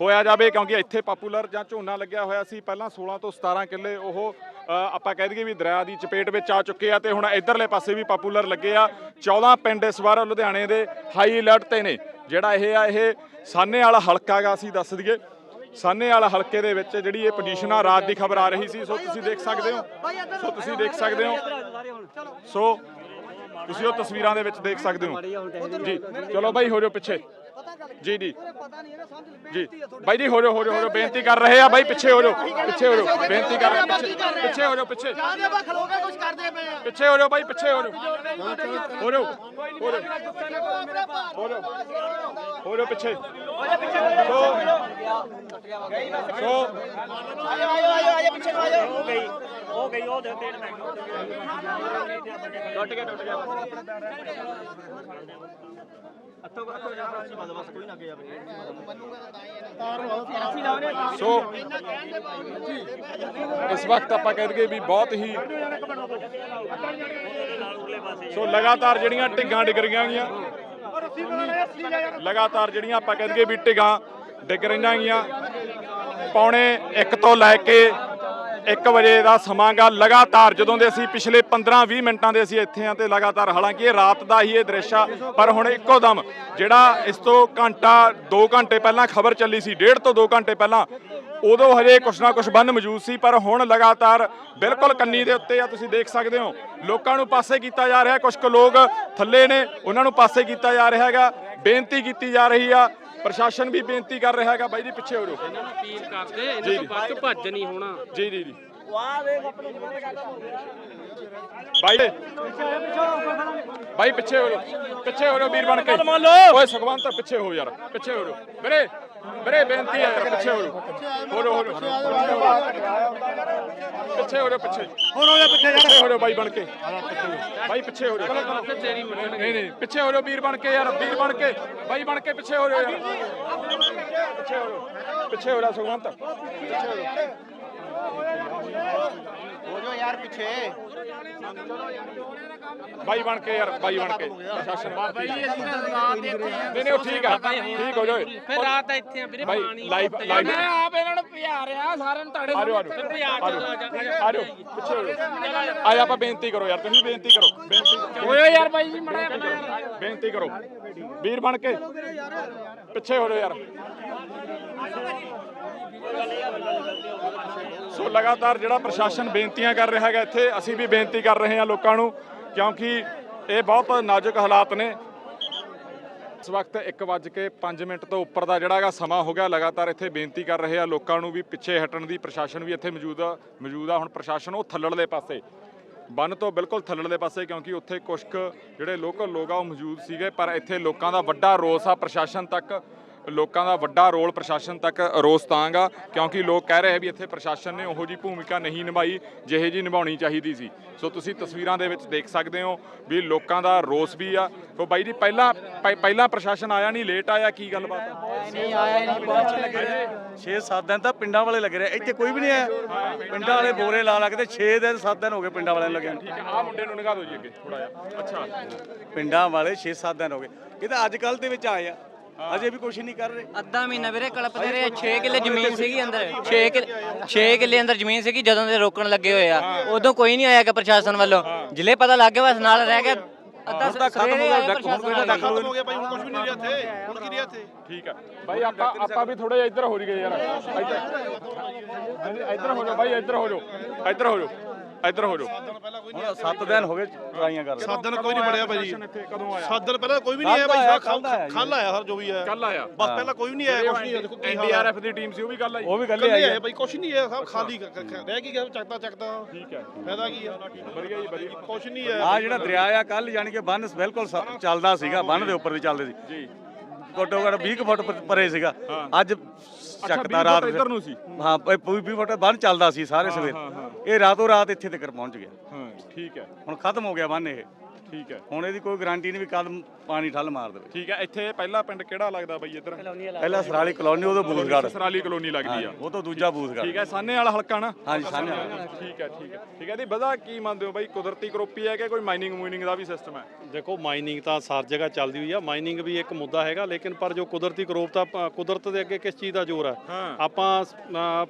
ਹੋਇਆ ਜਾਵੇ, ਕਿਉਂਕਿ ਇੱਥੇ ਪਪੂਲਰ ਜਾਂ ਝੋਨਾ ਲੱਗਿਆ ਹੋਇਆ ਸੀ। ਪਹਿਲਾਂ 16 ਤੋਂ 17 ਕਿੱਲੇ ਉਹ ਆਪਾਂ ਕਹਿ ਦਈਏ ਵੀ ਦਰਿਆ ਦੀ ਚਪੇਟ ਵਿੱਚ ਆ ਚੁੱਕੇ ਆ ਤੇ ਹੁਣ ਇਧਰਲੇ ਪਾਸੇ ਵੀ ਪਪੂਲਰ ਲੱਗੇ ਆ। 14 ਪਿੰਡ ਇਸ ਵਾਰ ਲੁਧਿਆਣੇ ਦੇ ਹਾਈ ਅਲਰਟ ਤੇ ਨੇ। ਜਿਹੜਾ ਇਹ ਆ, ਇਹ ਸਾਨੇ ਵਾਲਾ ਹਲਕਾ ਗਾ, ਅਸੀਂ ਦੱਸ ਦਈਏ। ਸਾਨੇ ਹਲਕੇ ਦੇ ਵਿੱਚ ਜਿਹੜੀ ਇਹ ਪੋਜੀਸ਼ਨ ਆ, ਰਾਤ ਦੀ ਖਬਰ ਆ ਰਹੀ ਸੀ, ਸੋ ਤੁਸੀਂ ਦੇਖ ਸਕਦੇ ਹੋ। ਸੋ ਤੁਸੀਂ ਦੇਖ ਸਕਦੇ ਹੋ। ਸੋ ਤੁਸੀਂ ਉਹ ਤਸਵੀਰਾਂ ਦੇ ਵਿੱਚ ਦੇਖ ਸਕਦੇ ਹੋ। ਜੀ, ਚਲੋ ਬਾਈ, ਹੋ ਜਾਓ ਪਿੱਛੇ। ਜੀ ਜੀ। ਜੀ। ਬਾਈ ਜੀ ਹੋ ਜਾਓ ਹੋ ਜਾਓ ਹੋ ਜਾਓ ਬੇਨਤੀ ਕਰ ਰਹੇ ਆ। ਬਾਈ ਪਿੱਛੇ ਹੋ ਜਾਓ ਪਿੱਛੇ ਹੋ ਜਾਓ ਬੇਨਤੀ ਕਰ ਰਹੇ ਪਿੱਛੇ ਪਿੱਛੇ ਹੋ ਜਾਓ ਪਿੱਛੇ। ਆਦੇ ਬਾ ਖਲੋ ਕੇ ਕੁਝ ਕਰਦੇ ਪਏ ਆ। ਪਿੱਛੇ ਹੋ ਜਾਓ ਬਾਈ ਪਿੱਛੇ ਹੋ ਜਾਓ। ਹੋ ਜਾਓ ਹੋ ਜਾਓ। ਹੋ ਜਾਓ। ਹੋ ਜਾਓ ਪਿੱਛੇ। ਸੋ ਸੋ ਆਜੋ ਆਜੋ ਆਜੋ ਆਜੋ ਪਿੱਛੇ ਨੂੰ ਆਜੋ ਸੋ, ਇਸ ਵਕਤ ਆਪਾਂ ਕਹਿ ਦਈਏ ਵੀ ਬਹੁਤ ਹੀ ਸੋ, ਲਗਾਤਾਰ ਜਿਹੜੀਆਂ ਢਿੱਗਾਂ ਡਿੱਗ ਰਹੀਆਂ ਗੀਆਂ, ਲਗਾਤਾਰ ਜਿਹੜੀਆਂ ਆਪਾਂ ਕਹਿ ਦਈਏ ਵੀ ਢਿੱਗਾਂ ਡਿੱਗ ਰਹੀਆਂ ਗੀਆਂ, ਪੌਣੇ 1 ਤੋਂ ਲੈ ਕੇ 1 ਵਜੇ ਦਾ ਸਮਾਂਗਾ ਲਗਾਤਾਰ, ਜਦੋਂ ਦੇ ਅਸੀਂ ਪਿਛਲੇ 15-20 ਮਿੰਟਾਂ ਦੇ ਅਸੀਂ ਇੱਥੇ ਆ ਤੇ ਲਗਾਤਾਰ, ਹਾਲਾਂਕਿ ਇਹ ਰਾਤ ਦਾ ਹੀ ਇਹ ਦ੍ਰਿਸ਼ ਆ, ਪਰ ਹੁਣ ਇੱਕੋ ਦਮ ਜਿਹੜਾ ਇਸ ਤੋਂ ਘੰਟਾ 2 ਘੰਟੇ ਪਹਿਲਾਂ ਖਬਰ ਚੱਲੀ ਸੀ, ਡੇਢ ਤੋਂ 2 ਘੰਟੇ ਪਹਿਲਾਂ, ਉਦੋਂ ਹਜੇ ਕੁਛ ਨਾ ਕੁਛ ਬੰਨ ਮੌਜੂਦ ਸੀ, ਪਰ ਹੁਣ ਲਗਾਤਾਰ ਬਿਲਕੁਲ ਕੰਨੀ ਦੇ ਉੱਤੇ ਆ, ਤੁਸੀਂ ਦੇਖ ਸਕਦੇ ਹੋ, ਲੋਕਾਂ ਨੂੰ ਪਾਸੇ ਕੀਤਾ ਜਾ ਰਿਹਾ ਕੁਝ ਕੁ ਲੋਕ ਥੱਲੇ ਨੇ, ਉਹਨਾਂ ਨੂੰ ਪਾਸੇ ਕੀਤਾ ਜਾ ਰਿਹਾ ਹੈਗਾ, ਬੇਨਤੀ ਕੀਤੀ ਜਾ ਰਹੀ ਆ ਪ੍ਰਸ਼ਾਸਨ ਵੀ ਬੇਨਤੀ ਕਰ ਰਿਹਾ ਹੈਗਾ ਬਾਈ ਜੀ ਪਿੱਛੇ ਹੋ ਜਾਓ। ਅਪੀਲ ਕਰਦੇ ਇਹਨਾਂ ਤੋਂ ਚ ਭੱਜ ਨਹੀਂ ਹੋਣਾ। ਜੀ ਜੀ ਜੀ। ਬਾਈ ਬਾਈ ਪਿੱਛੇ ਹੋ ਜਾਓ ਪਿੱਛੇ ਹੋ ਜਾਓ ਵੀਰ ਬਣ ਕੇ ਓਏ ਸੁਖਵੰਤ ਪਿੱਛੇ ਹੋ ਯਾਰ ਪਿੱਛੇ ਹੋ ਜਾਓ ਵੀਰੇ ਵੀਰੇ ਬੇਨਤੀ ਹੈ ਯਾਰ ਪਿੱਛੇ ਹੋ ਜਾਓ ਹੋ ਜਾਓ ਪਿੱਛੇ ਹੋ ਜਾਓ ਪਿੱਛੇ ਹੋ ਜਾ ਪਿੱਛੇ ਯਾਰ ਹੋ ਜਾਓ ਬਾਈ ਬਣ ਕੇ ਬਾਈ ਪਿੱਛੇ ਹੋ ਜਾਓ ਨਹੀਂ ਨਹੀਂ ਪਿੱਛੇ ਹੋ ਜਾਓ ਵੀਰ ਬਣ ਕੇ ਯਾਰ ਵੀਰ ਬਣ ਕੇ ਬਾਈ ਬਣ ਕੇ ਪਿੱਛੇ ਹੋ ਜਾਓ ਯਾਰ ਪਿੱਛੇ ਹੋ ਜਾਓ ਪਿੱਛੇ ਹੋ ਜਾ ਸੁਖਵੰਤ ਪਿੱਛੇ ਹੋ ਜਾਓ ਹੋ ਜਾਓ ਯਾਰ ਪਿੱਛੇ। ਬਾਈ ਬਣ ਕੇ ਯਾਰ ਬਾਈ ਬਣ ਕੇ। ਪ੍ਰਸ਼ਾਸਨ ਬਾਈ ਅਸੀਂ ਤਾਂ ਰਾਤ ਦੇ ਨਹੀਂ ਨਹੀਂ ਉਹ ਠੀਕ ਆ। ਠੀਕ ਹੋ ਜਾਏ ਫਿਰ ਰਾਤ ਇੱਥੇ ਆ ਵੀਰੇ ਪਾਣੀ ਲਾਈਵ ਲਾਈਵ ਮੈਂ ਆਪ ਇਹਨਾਂ ਨੂੰ ਪਿਆ ਰਿਹਾ ਸਾਰਿਆਂ ਨੂੰ ਤੁਹਾਡੇ ਆ ਜਾਓ ਆ ਜਾਓ ਆ। ਜਾਓ ਪਿੱਛੇ ਜਾਓ। ਆ ਆਪਾਂ ਬੇਨਤੀ ਕਰੋ ਯਾਰ ਤੁਸੀਂ ਬੇਨਤੀ ਕਰੋ। ਬੇਨਤੀ ਓਏ ਯਾਰ ਬਾਈ ਜੀ ਮੜਾ ਯਾਰ ਬੇਨਤੀ ਕਰੋ। ਵੀਰ ਬਣ ਕੇ। ਪਿੱਛੇ ਹੋ ਜਾਓ ਯਾਰ। ਸੋ ਲਗਾਤਾਰ ਜਿਹੜਾ ਪ੍ਰਸ਼ਾਸਨ ਬੇਨਤੀਆਂ ਕਰ ਰਿਹਾ ਹੈਗਾ, ਇੱਥੇ ਅਸੀਂ ਵੀ ਬੇਨਤੀ ਕਰ ਰਹੇ ਹਾਂ ਲੋਕਾਂ ਨੂੰ, ਕਿਉਂਕਿ ਇਹ ਬਹੁਤ ਨਾਜ਼ੁਕ ਹਾਲਾਤ ਨੇ। ਇਸ ਵਕਤ 1:05 ਮਿੰਟ ਤੋਂ ਉੱਪਰ ਦਾ ਜਿਹੜਾ ਹੈਗਾ ਸਮਾਂ ਹੋ ਗਿਆ, ਲਗਾਤਾਰ ਇੱਥੇ ਬੇਨਤੀ ਕਰ ਰਹੇ ਆ ਲੋਕਾਂ ਨੂੰ ਵੀ ਪਿੱਛੇ ਹਟਣ ਦੀ, ਪ੍ਰਸ਼ਾਸਨ ਵੀ ਇੱਥੇ ਮੌਜੂਦ ਆ ਮੌਜੂਦ ਆ। ਹੁਣ ਪ੍ਰਸ਼ਾਸਨ ਉਹ ਥੱਲੜਲੇ ਪਾਸੇ ਬੰਨ ਤੋਂ ਬਿਲਕੁਲ ਥੱਲੜਲੇ ਪਾਸੇ, ਕਿਉਂਕਿ ਉੱਥੇ ਕੁਛ ਕੁ ਜਿਹੜੇ ਲੋਕਲ ਲੋਕ ਆ ਉਹ ਮੌਜੂਦ ਸੀਗੇ, ਪਰ ਇੱਥੇ ਲੋਕਾਂ ਦਾ ਵੱਡਾ ਰੋਸ ਆ ਪ੍ਰਸ਼ਾਸਨ ਤੱਕ। ਲੋਕਾਂ ਦਾ ਵੱਡਾ ਰੋਲ ਪ੍ਰਸ਼ਾਸਨ ਤੱਕ ਰੋਸ ਤਾਂਗ ਕਿਉਂਕਿ ਲੋਕ ਕਹਿ ਰਹੇ ਵੀ ਇੱਥੇ ਪ੍ਰਸ਼ਾਸਨ ਨੇ ਉਹੋ ਜੀ ਭੂਮਿਕਾ ਨਹੀਂ ਨਿਭਾਈ ਜਿਹੇ ਜੀ ਨਿਭਾਉਣੀ ਚਾਹੀਦੀ ਸੀ। ਸੋ ਤੁਸੀਂ ਤਸਵੀਰਾਂ ਦੇ ਵਿੱਚ ਦੇਖ ਸਕਦੇ ਹੋ ਵੀ ਲੋਕਾਂ ਦਾ ਰੋਸ ਵੀ ਆ। ਸੋ ਬਾਈ ਜੀ ਪਹਿਲਾਂ ਪਹਿ- ਪਹਿਲਾਂ ਪ੍ਰਸ਼ਾਸਨ ਆਇਆ ਨਹੀਂ ਲੇਟ ਆਇਆ ਕੀ ਗੱਲਬਾਤ ਆ? 6-7 ਦਿਨ ਤਾਂ ਪਿੰਡਾਂ ਵਾਲੇ ਲੱਗ ਰਹੇ। ਇੱਥੇ ਕੋਈ ਵੀ ਨਹੀਂ ਆਇਆ। ਪਿੰਡਾਂ ਵਾਲੇ ਬੋਰੇ ਲਾ ਲੱਗਦੇ 6 ਦਿਨ 7 ਦਿਨ ਹੋ ਗਏ ਪਿੰਡਾਂ ਵਾਲਿਆਂ ਨੂੰ ਲੱਗੇ ਠੀਕ ਆ ਮੁੰਡੇ ਨੂੰ ਨਿਗਾਹ ਦਿਓ ਜੀ ਅੱਗੇ ਥੋੜਾ ਜਿਹਾ। ਅੱਛਾ। ਪਿੰਡਾਾ ਵਾਲੇ 6-7 ਦਿਨ ਹੋ ਗਏ। ਇਹ ਤਾਂ ਅੱਜ ਕੱਲ ਦੇ ਵਿੱਚ ਆਏ ਆ। ਅਜੇ ਵੀ ਕੁਝ ਨਹੀਂ ਕਰ ਰਹੇ। ਅੱਧਾ ਮਹੀਨਾ ਵੀਰੇ ਕਲਪਦੇ ਰਹੇ 6 ਕਿੱਲੇ ਜ਼ਮੀਨ ਸੀਗੀ ਅੰਦਰ। 6 ਕਿੱਲੇ 6 ਕਿੱਲੇ ਅੰਦਰ ਜ਼ਮੀਨ ਸੀਗੀ ਜਦੋਂ ਦੇ ਰੋਕਣ ਲੱਗੇ ਹੋਏ ਆ। ਉਦੋਂ ਕੋਈ ਨਹੀਂ ਆਇਆ ਕਿ ਪ੍ਰਸ਼ਾਸਨ ਵੱਲੋਂ। ਜ਼ਿਲ੍ਹੇ ਪਤਾ ਲੱਗ ਗਿਆ ਬਸ ਨਾਲ ਰਹਿ ਗਿਆ। ਅੱਧਾ ਖਤਮ ਹੋ ਗਿਆ ਹੁਣ ਕੋਈ ਨਾ ਖਤਮ ਹੋ ਗਿਆ ਭਾਈ ਹੁਣ ਕੁਝ ਵੀ ਨਹੀਂ ਰਿਹਾ ਇੱਥੇ। ਹੁਣ ਕੀ ਰਿਹਾ ਇੱਥੇ? ਠੀਕ ਹੈ ਬਾਈ ਆਪਾਂ ਆਪਾਂ ਵੀ ਥੋੜੇ ਜਿਹਾ ਇੱਧਰ ਹੋ ਜੀਏ ਯਾਰ। ਇੱਧਰ ਹੋ ਜਾਓ ਬਾਈ ਇੱਧਰ ਹੋ ਜਾਓ। ਇੱਧਰ ਹੋ ਜਾਓ। ਇੱਧਰ ਹੋ ਜਾਓ। ਹੁਣ 7 ਦਿਨ ਹੋ ਗਏ ਟਰਾਈਆਂ ਕਰ ਰਹੇ ਸੱਤ ਦਿਨ ਕੋਈ ਨਹੀਂ ਬੜਿਆ ਭਾਈ। ਇੱਥੇ ਕਦੋਂ ਆਇਆ? ਸੱਤ ਦਿਨ ਪਹਿਲਾਂ ਕੋਈ ਵੀ ਨਹੀਂ ਆਇਆ ਕੱਲ੍ਹ ਆਇਆ, ਭਾਈ। ਕੱਲ੍ਹ ਆਇਆ ਜੀ। ਕੱਲ ਆਇਆ ਸਰ ਜੋ ਵੀ ਆਇਆ। ਕੱਲ ਆਇਆ। ਬਸ ਪਹਿਲਾਂ ਕੋਈ ਵੀ ਨਹੀਂ ਆਇਆ ਕੁਝ ਨਹੀਂ ਦੇਖੋ ਕੀ ਹਾਲ ਐਨਡੀਆਰਐਫ ਦੀ ਟੀਮ ਸੀ ਉਹ ਵੀ ਕੱਲ ਆਈ। ਉਹ ਵੀ ਕੱਲੇ ਗੱਲੇ ਆਏ ਆਏ ਭਾਈ ਕੁਝ ਨਹੀਂ ਆਇਆ ਸਭ ਖਾਲੀ ਰਹਿ ਕੀ ਗਿਆ ਚੱਕਦਾ ਚੱਕਦਾ। ਠੀਕ ਹੈ। ਫਾਇਦਾ ਕੀ ਆ? ਵਧੀਆ ਜੀ ਵਧੀਆ। ਕੁਝ ਨਹੀਂ ਆਇਆ। ਆ ਜਿਹੜਾ ਦਰਿਆ ਆ ਕੱਲ ਯਾਨੀ ਕਿ ਬੰਨ ਬਿਲਕੁਲ ਚੱਲਦਾ ਸੀਗਾ ਬੰਨ ਦੇ ਉੱਪਰ ਵੀ ਚੱਲਦੇ ਸੀ। ਜੀ। ਘੱਟੋ ਘੱਟ 20 ਕੁ ਫੁੱਟ ਪ- ਪਰੇ ਸੀਗਾ। ਅੱਜ ਚੱਕਦਾ 20 ਰਾਤ ਇੱਧਰ ਨੂੰ ਸੀ? ਹਾਂ 20 ਫੁੱਟ ਬੰਨ ਚੱਲਦਾ ਸੀ ਸਾਰੇ ਸਵੇਰ। ਇਹ ਰਾਤੋਂ ਰਾਤ ਇੱਥੇ ਤੱਕ ਪਹੁੰਚ ਗਿਆ। ਹਾਂ ਠੀਕ ਹੈ। ਹੁਣ ਖਤਮ ਹੋ ਗਿਆ ਬੰਨ ਇਹ। ਠੀਕ ਹੈ। ਹੁਣ ਇਹਦੀ ਕੋਈ ਗਾਰੰਟੀ ਨਹੀਂ ਵੀ ਕਦ ਪਾਣੀ ਠੱਲ ਮਾਰ ਦੇਵੇ। ਠੀਕ ਹੈ ਇੱਥੇ ਪਹਿਲਾ ਪਿੰਡ ਕਿਹੜਾ ਲੱਗਦਾ ਬਾਈ ਇੱਧਰ? ਪਹਿਲਾਂ ਸਰਾਲੀ ਕਲੋਨੀ ਉਦੋਂ ਬੂਥਗੜ ਸਰਾਲੀ ਕਲੋਨੀ ਲੱਗਦੀ ਆ। ਉਹ ਤੋਂ ਦੂਜਾ ਬੂਥਗੜ ਠੀਕ ਹੈ ਸਾਨੇ ਵਾਲਾ ਹਲਕਾ ਨਾ? ਹਾਂਜੀ ਸਾਹਮਣੇ ਠੀਕ ਹੈ ਠੀਕ ਹੈ। ਠੀਕ ਹੈ ਦੀ ਵਧਾ ਕੀ ਮੰਨਦੇ ਹੋ ਬਾਈ ਕੁਦਰਤੀ ਕਰੋਪੀ ਹੈ ਕਿ ਕੋਈ ਮਾਈਨਿੰਗ ਮੂਨਿੰਗ ਦਾ ਵੀ ਸਿਸਟਮ ਹੈ? ਦੇਖੋ ਮਾਈਨਿੰਗ ਤਾਂ ਸਾਰ ਜਗ੍ਹਾ ਚੱਲਦੀ ਹੋਈ ਆ। ਮਾਈਨਿੰਗ ਵੀ ਇੱਕ ਮੁੱਦਾ ਹੈਗਾ ਲੇਕਿਨ ਪਰ ਜੋ ਕੁਦਰਤੀ ਕਰੋਪ ਤਾਂ ਕੁਦਰਤ ਦੇ ਅੱਗੇ ਕਿਸ ਚੀਜ਼ ਦਾ ਜ਼ੋਰ ਹੈ। ਆਪਾਂ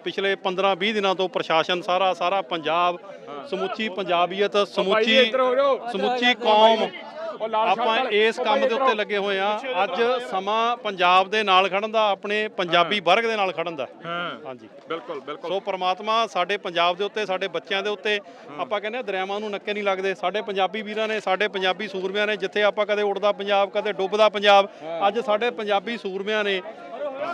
ਪਿਛਲੇ 15-20 ਦਿਨਾਂ ਤੋਂ ਪ੍ਰਸ਼ਾਸਨ ਸਾਰਾ ਸਾਰਾ ਪੰਜਾਬ ਸਮੁੱਚੀ ਪੰਜਾਬੀਅਤ ਸਮੁੱਚੀ ਸਮੁੱਚੀ ਕੌਮ ਆਪਾਂ। ਇਸ ਕੰਮ ਦੇ ਉੱਤੇ। ਲੱਗੇ ਹੋਏ ਆ। ਅੱਜ ਸਮਾਂ ਪੰਜਾਬ ਦੇ ਨਾਲ ਖੜਨ ਦਾ ਆਪਣੇ ਪੰਜਾਬੀ ਵਰਗ ਦੇ ਨਾਲ ਖੜਨ ਦਾ। ਹਾਂਜੀ। ਬਿਲਕੁਲ ਬਿਲਕੁਲ। ਸੋ ਪ੍ਰਮਾਤਮਾ ਸਾਡੇ ਪੰਜਾਬ ਦੇ ਉੱਤੇ ਸਾਡੇ ਬੱਚਿਆਂ ਦੇ ਉੱਤੇ ਆਪਾਂ ਕਹਿੰਦੇ ਆ ਦਰਿਆਵਾਂ ਨੂੰ ਨੱਕੇ ਨਹੀਂ ਲੱਗਦੇ। ਸਾਡੇ ਪੰਜਾਬੀ ਵੀਰਾਂ ਨੇ ਸਾਡੇ ਪੰਜਾਬੀ ਸੂਰਮਿਆਂ ਨੇ ਜਿੱਥੇ ਆਪਾਂ ਕਦੇ ਉੜਦਾ ਪੰਜਾਬ ਕਦੇ ਡੁੱਬਦਾ ਪੰਜਾਬ ਅੱਜ ਸਾਡੇ ਪੰਜਾਬੀ ਸੂਰਮਿਆਂ ਨੇ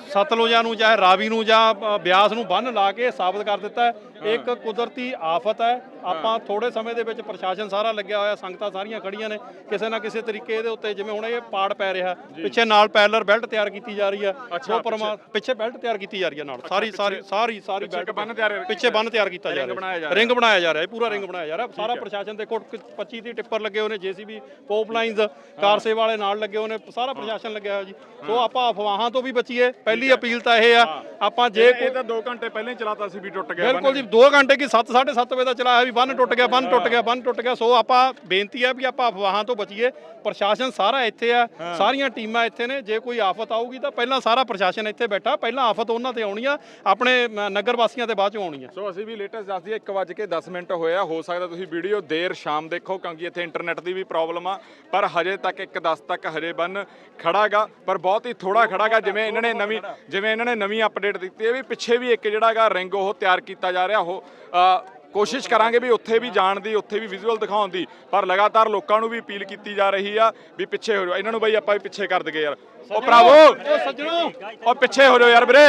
ਸਤਲੁਜਾਂ ਨੂੰ ਚਾਹੇ ਰਾਵੀ ਨੂੰ ਜਾਂ ਬਿਆਸ ਨੂੰ ਬੰਨ ਲਾ ਕੇ ਸਾਬਤ ਕਰ ਦਿੱਤਾ ਇੱਕ ਕੁਦਰਤੀ ਆਫਤ ਹੈ। ਆਪਾਂ ਥੋੜੇ ਸਮੇਂ ਦੇ ਵਿੱਚ ਪ੍ਰਸ਼ਾਸਨ ਸਾਰਾ ਲੱਗਿਆ ਹੋਇਆ ਸੰਗਤਾਂ ਸਾਰੀਆਂ ਖੜੀਆਂ ਨੇ। ਕਿਸੇ ਨਾ ਕਿਸੇ ਤਰੀਕੇ ਇਹਦੇ ਉੱਤੇ ਜਿਵੇਂ ਹੁਣ ਇਹ ਪਾੜ ਪੈ ਰਿਹਾ ਪਿੱਛੇ ਨਾਲ ਪੈਰਲਰ ਬੈਲਟ ਤਿਆਰ ਕੀਤੀ ਜਾ ਰਹੀ ਆ ਸੋ ਪਰਮਾ ਪਿੱਛੇ ਬੈਲਟ ਤਿਆਰ ਕੀਤੀ ਜਾ ਰਹੀ ਹੈ ਨਾਲ। ਸਾਰੀ ਸਾਰੀ ਸਾਰੀ ਸਾਰੀ ਬੈਲਟ ਬੰਨ ਤਿਆਰ ਪਿੱਛੇ ਬੰਨ ਤਿਆਰ ਕੀਤਾ ਜਾ ਰਿਹਾ। ਰਿੰਗ ਬਣਾਇਆ ਜਾ ਰਿਹਾ ਹੈ ਪੂਰਾ ਰਿੰਗ ਬਣਾਇਆ ਜਾ ਰਿਹਾ। ਸਾਰਾ ਪ੍ਰਸ਼ਾਸਨ ਦੇਖੋ 25 ਦੀ ਟਿੱਪਰ ਲੱਗੇ ਹੋਏ ਨੇ ਜੀਸੀਬੀ ਪੋਪ ਲਾਈਨਸ ਕਾਰ ਸੇਵਾ ਵਾਲੇ ਨਾਲ ਲੱਗੇ ਹੋਏ ਨੇ ਸਾਰਾ ਪ੍ਰਸ਼ਾਸਨ ਲੱਗਿਆ ਹੋਇਆ ਜੀ। ਸੋ ਆਪਾਂ ਅਫਵਾਹਾਂ ਤੋਂ ਵੀ ਬਚੀਏ। ਪਹਿਲੀ ਅਪੀਲ ਤਾਂ ਇਹ ਆ ਆਪਾਂ ਜੇ ਇਹ ਤਾਂ 2 ਘੰਟੇ ਪਹਿਲਾਂ ਹੀ ਚਲਾਤਾ ਸੀ ਵੀ ਟੁੱਟ ਗਿਆ ਬਿਲਕੁਲ ਜੀ 2 ਘੰਟੇ ਕੀ 7 7:30 ਵਜੇ ਦਾ ਚਲਾਇਆ ਵੀ ਬੰਨ ਟੁੱਟ ਗਿਆ ਬੰਨ ਟੁੱਟ ਗਿਆ ਬੰਨ ਟੁੱਟ ਗਿਆ। ਸੋ ਆਪਾਂ ਬੇਨਤੀ ਹੈ ਵੀ ਆਪਾਂ ਅਫਵਾਹਾਂ ਤੋਂ ਬਚੀਏ। ਪ੍ਰਸ਼ਾਸਨ ਸਾਰਾ ਇੱਥੇ ਆ ਸਾਰੀਆਂ ਟੀਮਾਂ ਇੱਥੇ ਨੇ। ਜੇ ਕੋਈ ਆਫਤ ਆਊਗੀ ਤਾਂ ਪਹਿਲਾਂ ਸਾਰਾ ਪ੍ਰਸ਼ਾਸਨ ਇੱਥੇ ਬੈਠਾ। ਪਹਿਲਾਂ ਆਫਤ ਉਹਨਾਂ ਤੇ ਆਉਣੀ ਆ ਆਪਣੇ ਨਗਰ ਵਾਸੀਆਂ ਤੇ ਬਾਅਦ ਚ ਆਉਣੀ ਆ। ਸੋ ਅਸੀਂ ਵੀ ਲੇਟੈਸਟ ਦੱਸ ਦਈਏ 1 ਵਜੇ ਕੇ 10 ਮਿੰਟ ਹੋਇਆ ਹੋ ਸਕਦਾ ਤੁਸੀਂ ਵੀਡੀਓ ਦੇਰ ਸ਼ਾਮ ਦੇਖੋ ਕਿਉਂਕਿ ਇੱਥੇ ਇੰਟਰਨੈਟ ਦੀ ਵੀ ਪ੍ਰੋਬਲਮ ਆ। ਪਰ ਹਜੇ ਤੱਕ 1:10 ਤੱਕ ਹਜੇ ਬੰਨ ਖੜਾਗਾ। ਪਰ ਬਹੁਤ ਹੀ ਥੋੜਾ ਖੜਾਗਾ ਜਿਵੇਂ ਇਹਨਾਂ ਨੇ ਨਵੀਂ ਜਿਵੇਂ ਇਹਨਾਂ ਨੇ ਨਵੀਂ ਅਪਡੇਟ ਦਿੱਤੀ ਹੈ ਵੀ ਪਿੱਛੇ ਵੀ ਇੱਕ ਜਿਹੜਾਗਾ ਰਿੰਗ ਉਹ ਤਿਆਰ ਕੀਤਾ ਜਾ ਰਿਹਾ। ਉਹ ਅ, ਕੋਸ਼ਿਸ਼ ਕਰਾਂਗੇ ਵੀ ਉੱਥੇ ਵੀ ਜਾਣ ਦੀ ਉੱਥੇ ਵੀ ਵਿਜ਼ੂਅਲ ਦਿਖਾਉਣ ਦੀ ਪਰ ਲਗਾਤਾਰ ਲੋਕਾਂ ਨੂੰ ਵੀ ਅਪੀਲ ਕੀਤੀ ਜਾ ਰਹੀ ਆ ਵੀ ਪਿੱਛੇ ਹੋ ਜਾਓ। ਇਹਨਾਂ ਨੂੰ ਬਈ ਆਪਾਂ ਵੀ ਪਿੱਛੇ ਕਰ ਦਈਏ ਯਾਰ। ਉਹ ਭਰਾਵੋ ਉਹ ਸੱਜਣੋ। ਉਹ ਪਿੱਛੇ ਹੋ ਜਾਓ ਯਾਰ ਵੀਰੇ।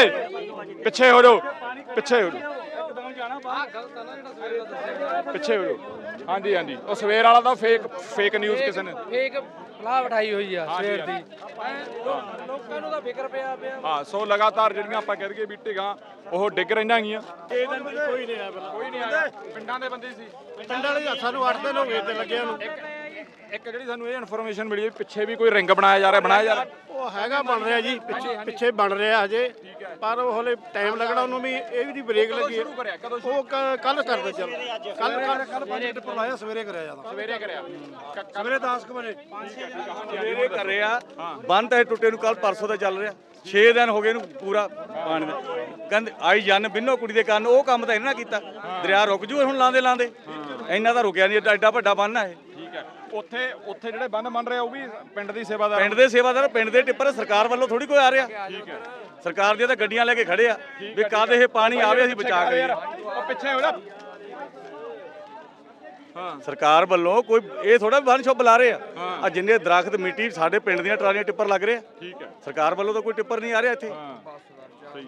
ਪਿੱਛੇ ਹੋ ਜਾਓ ਪਿੱਛੇ ਹੋ ਜਾਓ। ਪਿੱਛੇ ਹੋ ਜਾਓ। ਹਾਂਜੀ ਹਾਂਜੀ। ਉਹ ਸਵੇਰ ਵਾਲਾ ਤਾਂ ਫੇਕ ਫੇਕ ਨਿਊਜ਼ ਕਿਸੇ ਨੇ। ਫੇਕ ਫਲਾਹ ਉਠਾਈ ਹੋਈ ਆ ਸਵੇਰ ਦੀ। ਲੋਕਾਂ ਨੂੰ ਤਾਂ ਫਿਕਰ ਪਿਆ ਪਿਆ। ਹਾਂ ਸੋ ਲਗਾਤਾਰ ਜਿਹੜੀਆਂ ਆਪਾਂ ਕਹਿ ਦਈਏ ਵੀ ਢਿੱਗਾਂ ਉਹ ਡਿੱਗ ਰਹੀਆਂ ਗੀਆਂ ਕੋਈ ਨਹੀਂ ਆਇਆ ਕੋਈ ਨਹੀਂ ਆਇਆ। ਪਿੰਡਾਂ ਦੇ ਬੰਦੇ ਸੀ। ਪਿੰਡਾਂ ਵਾਲੇ ਸਾਨੂੰ 8 ਦਿਨ ਹੋ ਗਏ ਤੇ ਲੱਗਿਆ ਨੂੰ ਇੱਕ ਜਿਹੜੀ ਸਾਨੂੰ ਇਹ ਇਨਫੋਰਮੇਸ਼ਨ ਮਿਲੀ ਵੀ ਪਿੱਛੇ ਵੀ ਕੋਈ ਰਿੰਗ ਬਣਾਇਆ ਜਾ ਰਿਹਾ ਬਣਾਇਆ ਜਾ ਰਿਹਾ। ਉਹ ਹੈਗਾ ਬਣ ਰਿਹਾ ਜੀ ਪਿੱਛੇ ਪਿੱਛੇ ਬਣ ਰਿਹਾ ਹਜੇ ਪਰ ਉਹ ਹਲੇ ਟਾਈਮ ਲੱਗਣਾ ਉਹਨੂੰ ਵੀ ਇਹ ਵੀ ਦੀ ਬ੍ਰੇਕ ਲੱਗੀ। ਹੈ। ਉਹ ਕੱਲ ਕਰਦੇ ਚੱਲ। ਕੱਲ ਕੱਲ ਪੰਜ ਲਾਇਆ ਸਵੇਰੇ ਕਰਿਆ ਜਾਂਦਾ। ਸਵੇਰੇ ਕਰਿਆ। ਸਵੇਰੇ 10 ਕੁ ਵਜੇ। ਸਵੇਰੇ ਕਰ ਰਹੇ ਤਾਂ ਇਹ ਟੁੱਟੇ ਨੂੰ ਕੱਲ ਪਰਸੋਂ ਦਾ ਚੱਲ ਰਿਹਾ। 6 ਦਿਨ ਹੋ ਗਏ ਇਹਨੂੰ ਪੂਰਾ ਪਾਣੀ ਦਾ। ਕਹਿੰਦੇ ਆਈ ਜਨ ਬਿੰਨੋ ਕੁੜੀ ਦੇ ਕੰਨ ਉਹ ਕੰਮ ਤਾਂ ਇਹਨਾਂ ਨੇ ਕੀਤਾ। ਦਰਿਆ ਰੁਕ ਜੂ ਹੁਣ ਲਾਂਦੇ ਲਾਂਦੇ ਇੰਨਾ ਤਾਂ ਰੁਕਿਆ ਨਹੀਂ ਐਡਾ ਵੱਡਾ ਬੰਨ ਆ ਇਹ। ਠੀਕ ਹੈ ਉੱਥੇ ਉੱਥੇ ਜਿਹੜੇ ਬੰਨ ਬਣ ਰਹੇ ਆ ਉਹ ਵੀ ਪਿੰਡ ਦੀ ਸੇਵਾਦਾਰ ਪਿੰਡ ਦੇ ਸੇਵਾਦਾਰ ਪਿੰਡ ਦੇ ਟਿੱਪਰ ਸਰਕਾਰ ਵੱਲੋਂ ਥੋੜੀ ਕੋਈ ਆ ਰਿਹਾ। ਠੀਕ ਹੈ। ਸਰਕਾਰ ਦੀਆਂ ਤਾਂ ਗੱਡੀਆਂ ਲੈ ਕੇ ਖੜੇ ਆ ਵੀ ਕਦ ਇਹ ਪਾਣੀ ਆਵੇ ਅਸੀਂ ਬਚਾ ਕਰੀਏ। ਉਹ ਪਿੱਛੇ ਹੋ ਜਾ। ਸਰਕਾਰ ਵੱਲੋਂ ਕੋਈ ਇਹ ਥੋੜਾ ਬੰਨ ਛੁੱਪ ਲਾ ਰਹੇ ਆ। ਆ ਜਿੰਨੇ ਦਰਖਤ ਮਿੱਟੀ ਸਾਡੇ ਪਿੰਡ ਦੀਆਂ ਟਰਾਲੀਆਂ ਟਿੱਪਰ ਲੱਗ ਰਹੇ ਆ। ਠੀਕ ਹੈ। ਸਰਕਾਰ ਵੱਲੋਂ ਤਾਂ ਕੋਈ ਟਿੱਪਰ ਨਹੀਂ ਆ ਰਿਹਾ ਇੱਥੇ।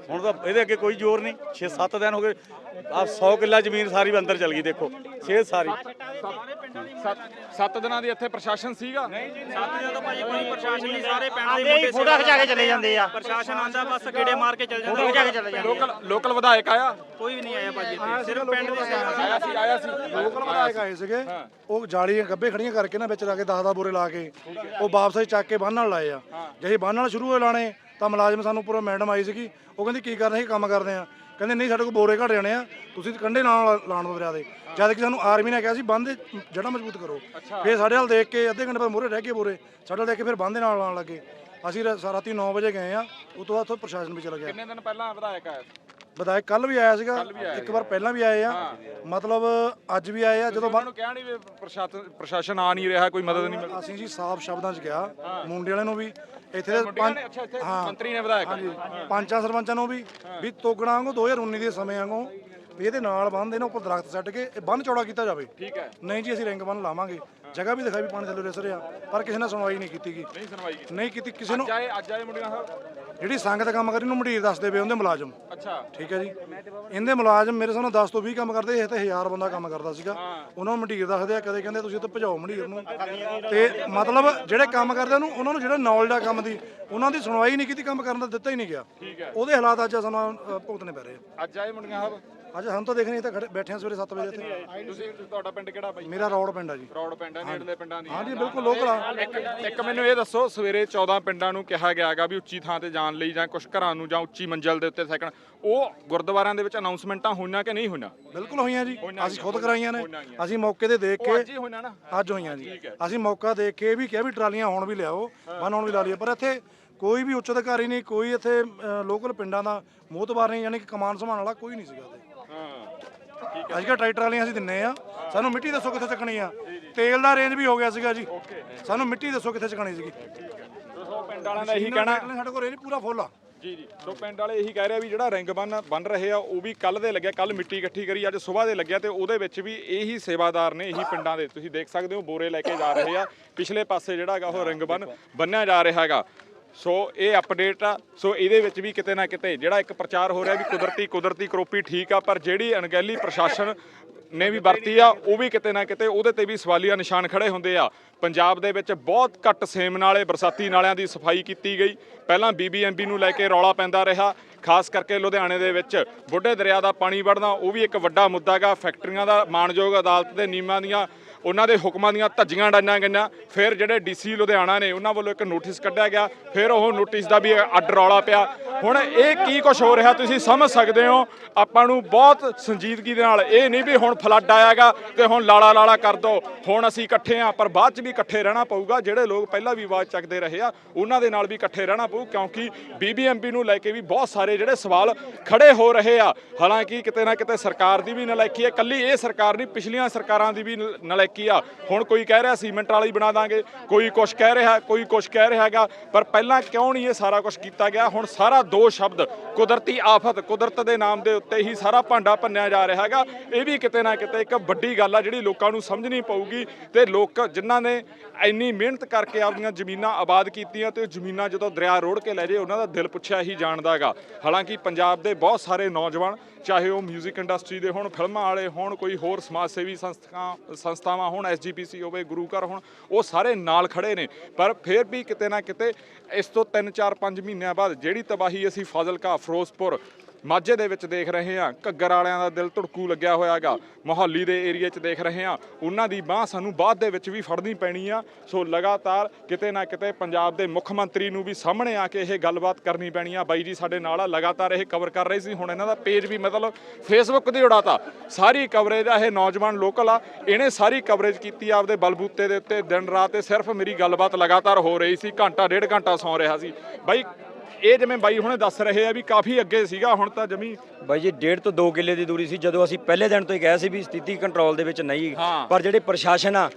ਹੁਣ ਤਾਂ ਇਹਦੇ ਅੱਗੇ ਕੋਈ ਜ਼ੋਰ ਨਹੀਂ। 6-7 ਦਿਨ ਹੋ ਗਏ। ਆ 100 ਕਿੱਲਾ ਜ਼ਮੀਨ ਸਾਰੀ ਅੰਦਰ ਚਲ ਗਈ ਦੇਖੋ। 6 ਸਾਰੀ। ਸੱਤ ਸੱਤ ਦਿਨਾਂ ਦੀ ਇੱਥੇ ਪ੍ਰਸ਼ਾਸਨ ਸੀਗਾ? ਪ੍ਰਸ਼ਾਸਨ ਨਹੀਂ। ਸਾਰੇ ਪਿੰਡ ਦੇ ਆਂਦੇ ਹੀ ਫੋਟੋ ਖਿਚਾ ਕੇ ਚਲੇ ਜਾਂਦੇ ਆ। ਪ੍ਰਸ਼ਾਸਨ ਆਂਦਾ ਬਸ ਗੇੜੇ ਮਾਰ ਕੇ ਚੱਲ ਫੋਟੋ ਖਿਚਾ ਕੇ ਚਲੇ ਜਾਂਦੇ ਲੋਕਲ ਲੋਕਲ ਵਿਧਾਇਕ ਆਇਆ? ਕੋਈ ਵੀ ਨਹੀਂ ਆਇਆ ਭਾਜੀ ਇੱਥੇ ਸਿਰਫ ਪਿੰਡ ਦੇ ਆਇਆ ਸੀ ਆਇਆ ਸੀ। ਲੋਕਲ ਵਿਧਾਇਕ ਆਏ ਸੀਗੇ। ਉਹ ਜਾਲੀਆਂ ਗੱਬੇ ਖੜੀਆਂ ਕਰਕੇ ਨਾ ਵਿੱਚ ਲਾ ਕੇ 10 10 ਬੋਰੇ ਲਾ ਕੇ ਉਹ ਵਾਪਸ ਚੱਕ ਕੇ ਬੰਨ ਨਾਲ ਲਾਏ ਆ ਜੇ ਅਸੀਂ ਬੰਨ ਨਾਲ ਸ਼ੁਰੂ ਹੋਏ ਲਾਣੇ ਤਾਂ ਮੁਲਾਜ਼ਮ ਸਾਨੂੰ ਪੂਰਾ ਮੈਡਮ ਆਈ ਸੀਗੀ ਉਹ ਕਹਿੰਦੀ ਕੀ ਕਰਨਾ ਸੀ ਕੰਮ ਕਰਦੇ ਆ ਕਹਿੰਦੇ ਨਹੀਂ ਸਾਡੇ ਕੋਲ ਬੋਰੇ ਘਟ ਜਾਣੇ ਆ ਤੁਸੀਂ ਕੰਡੇ ਨਾਲ ਲਾਣ ਦੋ ਦਰਿਆ ਦੇ। ਜਦ ਕਿ ਸਾਨੂੰ ਆਰਮੀ ਨੇ ਕਿਹਾ ਸੀ ਬੰਦ ਜੜਾ ਮਜ਼ਬੂਤ ਕਰੋ। ਫਿਰ ਸਾਡੇ ਨਾਲ ਦੇਖ ਕੇ ਅੱਧੇ ਘੰਟੇ ਬਾਅਦ ਮੋਰੇ ਰਹਿ ਗਏ ਬੋਰੇ ਸਾਡੇ ਨਾਲ ਦੇਖ ਕੇ ਫਿਰ ਬੰਦ ਨਾਲ ਲਾਣ ਲੱਗੇ। ਅਸੀਂ ਰਾਤੀ 9 ਵਜੇ ਗਏ ਆ ਉਸ ਤੋਂ ਬਾਅਦ ਪ੍ਰਸ਼ਾਸਨ ਵੀ ਚਲਾ ਗਿਆ। ਕਿੰਨੇ ਦਿਨ ਪਹਿਲਾਂ ਵਿਧਾਇਕ ਆਇਆ ਸੀ? ਵਿਧਾਇਕ ਕੱਲ ਵੀ ਆਇਆ ਸੀਗਾ ਇੱਕ ਵਾਰ ਪਹਿਲਾਂ ਵੀ ਆਏ ਆ। ਮਤਲਬ ਅੱਜ ਵੀ ਆਏ ਆ ਜਦੋਂ ਉਹਨਾਂ ਨੂੰ ਕਿਹਾ ਨਹੀਂ ਵੀ ਪ੍ਰਸ਼ਾਸਨ ਪ੍ਰਸ਼ਾਸਨ ਆ ਨਹੀਂ ਰਿਹਾ ਕੋਈ ਮਦਦ ਨਹੀਂ ਮਿਲ ਅਸੀਂ ਜੀ ਸਾਫ਼ ਸ਼ਬਦਾਂ 'ਚ ਕਿਹਾ ਮੁੰਡੇ ਵਾਲਿਆਂ ਨੂੰ ਵੀ। ਇੱਥੇ ਦੇ ਇੱਥੇ ਮੰਤਰੀ ਨੇ ਵਿਧਾਇਕ ਹਾਂਜੀ। ਪੰਚਾਂ ਸਰਪੰਚਾਂ ਨੂੰ ਵੀ ਵੀ ਤੋਗਣਾ ਵਾਂਗੂ 2019 ਦੇ ਸਮੇਂ ਵਾਂਗੂ ਵੀ ਇਹਦੇ ਨਾਲ ਬੰਨ੍ਹ ਦੇ ਨੇ ਉੱਪਰ ਦਰਖਤ ਸੱਟ ਕੇ ਇਹ ਬੰਨ ਚੌੜਾ ਕੀਤਾ ਜਾਵੇ। ਠੀਕ ਹੈ। ਨਹੀਂ ਜੀ ਅਸੀਂ ਰਿੰਗ ਬੰਨ ਲਾਵਾਂਗੇ। ਜਗ੍ਹਾ ਵੀ ਦਿਖਾਈ ਵੀ ਪਾਣੀ ਥੱਲੇ ਰਿਸ ਰਿਹਾ। ਪਰ ਕਿਸੇ ਨੇ ਸੁਣਵਾਈ ਨਹੀਂ ਕੀਤੀ ਗੀ ਨਹੀਂ ਸੁਣਵਾਈ ਕੀਤੀ। ਨਹੀਂ ਕੀਤੀ ਕਿਸੇ ਨੂੰ ਅੱਜ ਆਏ ਅੱਜ ਆਏ ਮੁੰਡਿਆਂ ਸਾਹਿਬ ਜਿਹੜੀ ਸੰਗਤ ਕੰਮ ਕਰੀ ਨੂੰ ਮੰਡੀਰ ਦੱਸਦੇ ਪਏ ਉਹਦੇ ਮੁਲਾਜ਼ਮ। ਅੱਛਾ। ਠੀਕ ਹੈ ਜੀ। ਇਹਦੇ ਮੁਲਾਜ਼ਮ ਮੇਰੇ ਸਾਹਮਣੇ 10 ਤੋਂ 20 ਕੰਮ ਕਰਦੇ ਇਹ ਤੇ 1000 ਬੰਦਾ ਕੰਮ ਕਰਦਾ ਸੀਗਾ। ਉਹਨਾਂ ਨੂੰ ਮੰਡੀਰ ਦੱਸਦੇ ਆ ਕਦੇ ਕਹਿੰਦੇ ਤੁਸੀਂ ਉੱਥੇ ਭਜਾਓ ਮੰਡੀਰ ਨੂੰ। ਤੇ ਮਤਲਬ ਜਿਹੜੇ ਕੰਮ ਕਰਦੇ ਉਹਨੂੰ ਉਹਨਾਂ ਨੂੰ ਜਿਹੜਾ ਨੌਲੇਜ ਆ ਕੰਮ ਦੀ ਉਹਨਾਂ ਦੀ ਸੁਣਵਾਈ ਨਹੀਂ ਕੀਤੀ ਕੰਮ ਕਰਨ ਦਾ ਦਿੱਤਾ ਹੀ ਨਹੀਂ ਗਿਆ। ਉਹਦੇ ਹਾਲਾਤ ਅੱਜ ਸਾਨੂੰ ਭੁਗਤਣੇ ਪੈ ਰਹੇ ਆ। ਅੱਜ ਆਏ ਮੁੰਡਿਆਂ ਸਾਹਿਬ ਅੱਜ ਸਾਨੂੰ ਤਾਂ ਦੇਖਣੇ ਤਾਂ ਖੜੇ ਬੈਠੇ ਆ ਸਵੇਰੇ 7 ਵਜੇ ਇੱਥੇ। ਤੁਸੀਂ ਤੁਹਾਡਾ ਪਿੰਡ ਕਿਹੜਾ ਬਾਈ? ਮੇਰਾ ਰੌਡ ਪਿੰਡ ਆ ਜੀ। ਰੌਡ ਪਿੰਡ ਹੈ ਨੇੜਲੇ ਪਿੰਡਾਂ ਦੀ। ਹਾਂਜੀ ਬਿਲਕੁਲ ਲੋਕਲ ਆ। ਇੱਕ ਇੱਕ ਮੈਨੂੰ ਇਹ ਦੱਸੋ ਸਵੇਰੇ 14 ਪਿੰਡਾਂ ਨੂੰ ਕਿਹਾ ਗਿਆਗਾ ਵੀ ਉੱਚੀ ਥਾਂ ਤੇ ਜਾਣ ਲਈ ਜਾਂ ਕੁਝ ਘਰਾਂ ਨੂੰ ਜਾਂ ਉੱਚੀ ਮੰਜ਼ਲ ਦੇ ਉੱਤੇ ਸੈਕਣ। ਉਹ ਗੁਰਦੁਆਰਿਆਂ ਦੇ ਵਿੱਚ ਅਨਾਉਂਸਮੈਂਟਾਂ ਹੋਈਆਂ ਕਿ ਨਹੀਂ ਹੋਈਆਂ? ਬਿਲਕੁਲ ਹੋਈਆਂ ਜੀ। ਅਸੀਂ ਖੁਦ ਕਰਾਈਆਂ ਨੇ। ਅਸੀਂ ਮੌਕੇ ਤੇ ਦੇਖ ਉਹ ਕੇ ਅੱਜ ਹੀ ਹੋਈਆਂ ਨਾ? ਅੱਜ ਹੋਈਆਂ ਜੀ। ਅਸੀਂ ਮੌਕਾ ਦੇਖ ਕੇ ਇਹ ਵੀ ਕਿਹਾ ਵੀ ਟਰਾਲੀਆਂ ਹੁਣ ਵੀ ਲਿਆਓ ਬੰਨ ਹੁਣ ਵੀ ਲਾ ਲਈਏ। ਪਰ ਇੱਥੇ ਕੋਈ ਵੀ ਉੱਚ ਅਧਿਕਾਰੀ ਨਹੀਂ ਕੋਈ ਇੱਥੇ ਲੋਕਲ ਪਿੰਡਾਂ ਦਾ ਮੋਹਤਬਾਰ ਨਹੀਂ ਯਾਨੀ ਕਿ ਕਮਾਨ ਸੰਭਾਲਣ ਵਾਲਾ ਕੋਈ ਨਹੀਂ ਸੀਗਾ ਇੱਥੇ। ਹਾਂ ਅੱਜ ਕੱਲ੍ਹ ਟਰੈਕਟਰ ਵਾਲੀਆਂ ਅਸੀਂ ਦਿੰਨੇ ਆ। ਸਾਨੂੰ ਮਿੱਟੀ ਦੱਸੋ ਕਿੱਥੇ ਚੱਕਣੀ ਆ? ਤੇਲ ਦਾ ਰੇਂਜ ਵੀ ਹੋ ਗਿਆ ਸੀਗਾ ਜੀ। ਸਾਨੂੰ ਮਿੱਟੀ ਦੱਸੋ ਕਿੱਥੇ ਚੱਕਣੀ ਸੀਗੀ। ਦੋਸਤੋ ਪਿੰਡ ਵਾਲਿਆਂ ਦਾ ਇਹੀ ਕਹਿਣਾ ਸਾਡੇ ਕੋਲ ਰੇਂਜ ਪੂਰਾ ਫੁੱਲ ਆ। ਜੀ ਜੀ। ਸੋ ਪਿੰਡ ਵਾਲੇ ਇਹੀ ਕਹਿ ਰਹੇ ਆ ਵੀ ਜਿਹੜਾ ਰਿੰਗ ਬੰਨ ਬਣ ਰਹੇ ਆ ਉਹ ਵੀ ਕੱਲ ਦੇ ਲੱਗਿਆ ਕੱਲ ਮਿੱਟੀ ਇਕੱਠੀ ਕਰੀ ਅੱਜ ਸਵੇਰ ਦੇ ਲੱਗਿਆ ਤੇ ਉਹਦੇ ਵਿੱਚ ਵੀ ਇਹੀ ਸੇਵਾਦਾਰ ਨੇ ਇਹੀ ਪਿੰਡਾਂ ਦੇ। ਤੁਸੀਂ ਦੇਖ ਸਕਦੇ ਹੋ ਬੋਰੇ ਲੈ ਕੇ ਜਾ ਰਹੇ ਆ। ਪਿਛਲੇ ਪਾਸੇ ਜਿਹੜਾ ਹੈਗਾ ਉਹ ਰਿੰਗ ਬੰਨ ਬੰਨਿਆ ਜਾ ਰਿਹਾ ਹੈਗਾ। ਸੋ ਇਹ ਅਪਡੇਟ ਆ। ਸੋ ਇਹਦੇ ਵਿੱਚ ਵੀ ਕਿਤੇ ਨਾ ਕਿਤੇ ਜਿਹੜਾ ਇੱਕ ਪ੍ਰਚਾਰ ਹੋ ਰਿਹਾ ਵੀ ਕੁਦਰਤੀ ਕੁਦਰਤੀ ਕਰੋਪੀ ਠੀਕ ਆ, ਪਰ ਜਿਹੜੀ ਅਣਗਹਿਲੀ ਪ੍ਰਸ਼ਾਸਨ ਨੇ ਵੀ ਵਰਤੀ ਆ, ਉਹ ਵੀ ਕਿਤੇ ਨਾ ਕਿਤੇ ਉਹਦੇ ਤੇ ਵੀ ਸਵਾਲੀਆ ਨਿਸ਼ਾਨ ਖੜੇ ਹੁੰਦੇ ਆ। ਪੰਜਾਬ ਦੇ ਵਿੱਚ ਬਹੁਤ ਘੱਟ ਸੇਮ ਨਾਲੇ ਬਰਸਾਤੀ ਨਾਲਿਆਂ ਦੀ ਸਫ਼ਾਈ ਕੀਤੀ ਗਈ। ਪਹਿਲਾਂ ਬੀਬੀਐਮਬੀ ਨੂੰ ਲੈ ਕੇ ਰੌਲਾ ਪੈਂਦਾ ਰਿਹਾ। ਖਾਸ ਕਰਕੇ ਲੁਧਿਆਣੇ ਦੇ ਵਿੱਚ ਬੁੱਢੇ ਦਰਿਆ ਦਾ ਪਾਣੀ ਵੜਨਾ, ਉਹ ਵੀ ਇੱਕ ਵੱਡਾ ਮੁੱਦਾ ਗਾ ਫੈਕਟਰੀਆਂ ਦਾ ਮਾਣਯੋਗ ਅਦਾਲਤ ਦੇ ਨਿਯਮਾਂ ਦੀਆਂ ਉਹਨਾਂ ਦੇ ਹੁਕਮਾਂ ਦੀਆਂ ਧੱਜੀਆਂ ਡਾਈਆਂ ਗਈਆਂ। ਫਿਰ ਜਿਹੜੇ ਡੀਸੀ ਲੁਧਿਆਣਾ ਨੇ ਉਹਨਾਂ ਵੱਲੋਂ ਇੱਕ ਨੋਟਿਸ ਕੱਢਿਆ ਗਿਆ। ਫਿਰ ਉਹ ਨੋਟਿਸ ਦਾ ਵੀ ਅੱਡ ਰੌਲਾ ਪਿਆ। ਹੁਣ ਇਹ ਕੀ ਕੁਝ ਹੋ ਰਿਹਾ ਤੁਸੀਂ ਸਮਝ ਸਕਦੇ ਹੋ? ਆਪਾਂ ਨੂੰ ਬਹੁਤ ਸੰਜੀਦਗੀ ਦੇ ਨਾਲ ਇਹ ਨਹੀਂ ਵੀ ਹੁਣ ਫਲੱਡ ਆਇਆਗਾ ਤੇ ਹੁਣ ਲਾਲਾ ਲਾਲਾ ਕਰ ਦੋ। ਹੁਣ ਅਸੀਂ ਇਕੱਠੇ ਆ ਪਰ ਬਾਅਦ ਚ ਵੀ ਇਕੱਠੇ ਰਹਿਣਾ ਪਊਗਾ। ਜਿਹੜੇ ਲੋਕ ਪਹਿਲਾਂ ਵੀ ਆਵਾਜ਼ ਚੱਕਦੇ ਰਹੇ ਆ, ਉਹਨਾਂ ਦੇ ਨਾਲ ਵੀ ਇਕੱਠੇ ਰਹਿਣਾ ਪਊ, ਕਿਉਂਕਿ ਬੀਬੀਐਮਪੀ ਨੂੰ ਲੈ ਕੇ ਵੀ ਬਹੁਤ ਸਾਰੇ ਜਿਹੜੇ ਸਵਾਲ ਖੜੇ ਹੋ ਰਹੇ ਆ। ਹਾਲਾਂਕਿ ਕਿਤੇ ਨਾ ਕਿਤੇ ਸਰਕਾਰ ਦੀ ਵੀ ਨਲਾਇਕੀ ਹੈ ਕੱਲੀ ਇਹ ਸਰਕਾਰ ਨਹੀਂ, ਪਿਛਲੀਆਂ ਸਰਕਾਰਾਂ ਦੀ ਵੀ ਨ- ਨਲਾਇਕੀ ਆ? ਹੁਣ ਕੋਈ ਕਹਿ ਰਿਹਾ ਸੀਮੈਂਟ ਵਾਲੀ ਬਣਾ ਦਾਂਗੇ। ਕੋਈ ਕੁਝ ਕਹਿ ਰਿਹਾ, ਕੋਈ ਕੁਝ ਕਹਿ ਰਿਹਾ ਹੈਗਾ। ਪਰ ਪਹਿਲਾਂ ਕਿਉਂ ਨਹੀਂ ਇਹ ਸਾਰਾ ਕੁਝ ਕੀਤਾ ਗਿਆ? ਹੁਣ ਸਾਰਾ ਦੋ ਸ਼ਬਦ, ਕੁਦਰਤੀ ਆਫਤ, ਕੁਦਰਤ ਦੇ ਨਾਮ ਦੇ ਉੱਤੇ ਹੀ ਸਾਰਾ ਭਾਂਡਾ ਭੰਨਿਆ ਜਾ ਰਿਹਾ ਹੈਗਾ। ਇਹ ਵੀ ਕਿਤੇ ਨਾ ਕਿਤੇ ਇੱਕ ਵੱਡੀ ਗੱਲ ਆ ਜਿਹੜੀ ਲੋਕਾਂ ਨੂੰ ਸਮਝਣੀ ਪਊਗੀ ਤੇ ਲੋਕ ਜਿਨ੍ਹਾਂ ਨੇ ਇੰਨੀ ਮਿਹਨਤ ਕਰਕੇ ਆਪਣੀਆਂ ਜ਼ਮੀਨਾਂ ਆਬਾਦ ਕੀਤੀਆਂ ਤੇ ਉਹ ਜ਼ਮੀਨਾਂ ਜਦੋਂ ਦਰਿਆ ਰੋੜ ਕੇ ਲੈ ਜੇ ਉਹਨਾਂ ਦਾ ਦਿਲ ਪੁੱਛਿਆ ਹੀ ਜਾਣਦਾ ਹੈਗਾ। ਹਾਲਾਂਕਿ ਪੰਜਾਬ ਦੇ ਬਹੁਤ ਸਾਰੇ ਨੌਜਵਾਨ, ਚਾਹੇ ਉਹ 뮤직 ਇੰਡਸਟਰੀ ਦੇ ਹੋਣ, ਫਿਲਮਾਂ ਵਾਲੇ ਹੋਣ, ਕੋਈ ਹੋਰ ਸਮਾਜ ਸੇਵੀ ਸੰਸਥਾ, ਸੰਸਥਾਵਾਂ ਹੋਣ ਐਸਜੀਪੀਸੀ ਹੋਵੇ, ਗੁਰੂ ਘਰ ਹੋਣ, ਉਹ ਸਾਰੇ ਨਾਲ ਖੜੇ ਨੇ। ਪਰ ਫਿਰ ਵੀ ਕਿਤੇ ਨਾ ਕਿਤੇ ਇਸ ਤੋਂ 3 4 5 ਮਹੀਨਿਆਂ ਬਾਅਦ ਜਿਹੜੀ ਤਬਾਹੀ ਅਸੀਂ ਫਾਜ਼ਿਲਕਾ, ਫਿਰੋਜ਼ਪੁਰ ਮਾਝੇ ਦੇ ਵਿੱਚ ਦੇਖ ਰਹੇ ਹਾਂ। ਘੱਗਰ ਵਾਲਿਆਂ ਦਾ ਦਿਲ ਧੜਕੂ ਲੱਗਿਆ ਹੋਇਆ ਹੈਗਾ ਮੁਹੱਲੀ ਦੇ ਏਰੀਆ 'ਚ ਦੇਖ ਰਹੇ ਹਾਂ। ਉਹਨਾਂ ਦੀ ਬਾਹ ਸਾਨੂੰ ਬਾਅਦ ਦੇ ਵਿੱਚ ਵੀ ਫੜਨੀ ਪੈਣੀ ਆ। ਸੋ ਲਗਾਤਾਰ ਕਿਤੇ ਨਾ ਕਿਤੇ ਪੰਜਾਬ ਦੇ ਮੁੱਖ ਮੰਤਰੀ ਨੂੰ ਵੀ ਸਾਹਮਣੇ ਆ ਕੇ ਇਹ ਗੱਲਬਾਤ ਕਰਨੀ ਪੈਣੀ ਆ। ਬਾਈ ਜੀ ਸਾਡੇ ਨਾਲ ਆ, ਲਗਾਤਾਰ ਇਹ ਕਵਰ ਕਰ ਰਹੇ ਸੀ। ਹੁਣ ਇਹਨਾਂ ਦਾ ਪੇਜ ਵੀ ਮਤਲਬ ਫੇਸਬੁੱਕ ਤੇ ਉਡਾਤਾ। ਸਾਰੀ ਕਵਰੇਜ ਆ, ਇਹ ਨੌਜਵਾਨ ਲੋਕਲ ਆ। ਇਹਨੇ ਸਾਰੀ ਕਵਰੇਜ ਕੀਤੀ ਆਪਦੇ ਬਲਬੂਤੇ ਦੇ ਉੱਤੇ। ਦਿਨ ਰਾਤ ਤੇ ਸਿਰਫ ਮੇਰੀ ਗੱਲਬਾਤ ਲਗਾਤਾਰ ਹੋ ਰਹੀ ਸੀ। ਘੰਟਾ, ਡੇਢ ਘੰਟਾ ਸੌਂ ਰਿਹਾ ਸੀ। ਬਾਈ ਇਹ ਜਿਵੇਂ ਬਾਈ ਹੁਣੇ ਦੱਸ ਰਹੇ ਆ ਵੀ ਕਾਫੀ ਅੱਗੇ ਸੀਗਾ ਹੁਣ ਤਾਂ ਜਮੀ ਬਾਈ ਜੀ ਡੇਢ ਤੋਂ 2 ਕਿੱਲੇ ਦੀ ਦੂਰੀ ਸੀ ਜਦੋਂ ਅਸੀਂ ਪਹਿਲੇ ਦਿਨ ਤੋਂ ਹੀ ਗਏ ਸੀ ਵੀ ਸਥਿਤੀ ਕੰਟਰੋਲ ਦੇ ਵਿੱਚ ਨਹੀਂ ਹਾਂ। ਪਰ ਜਿਹੜੇ ਪ੍ਰਸ਼ਾਸਨ ਆ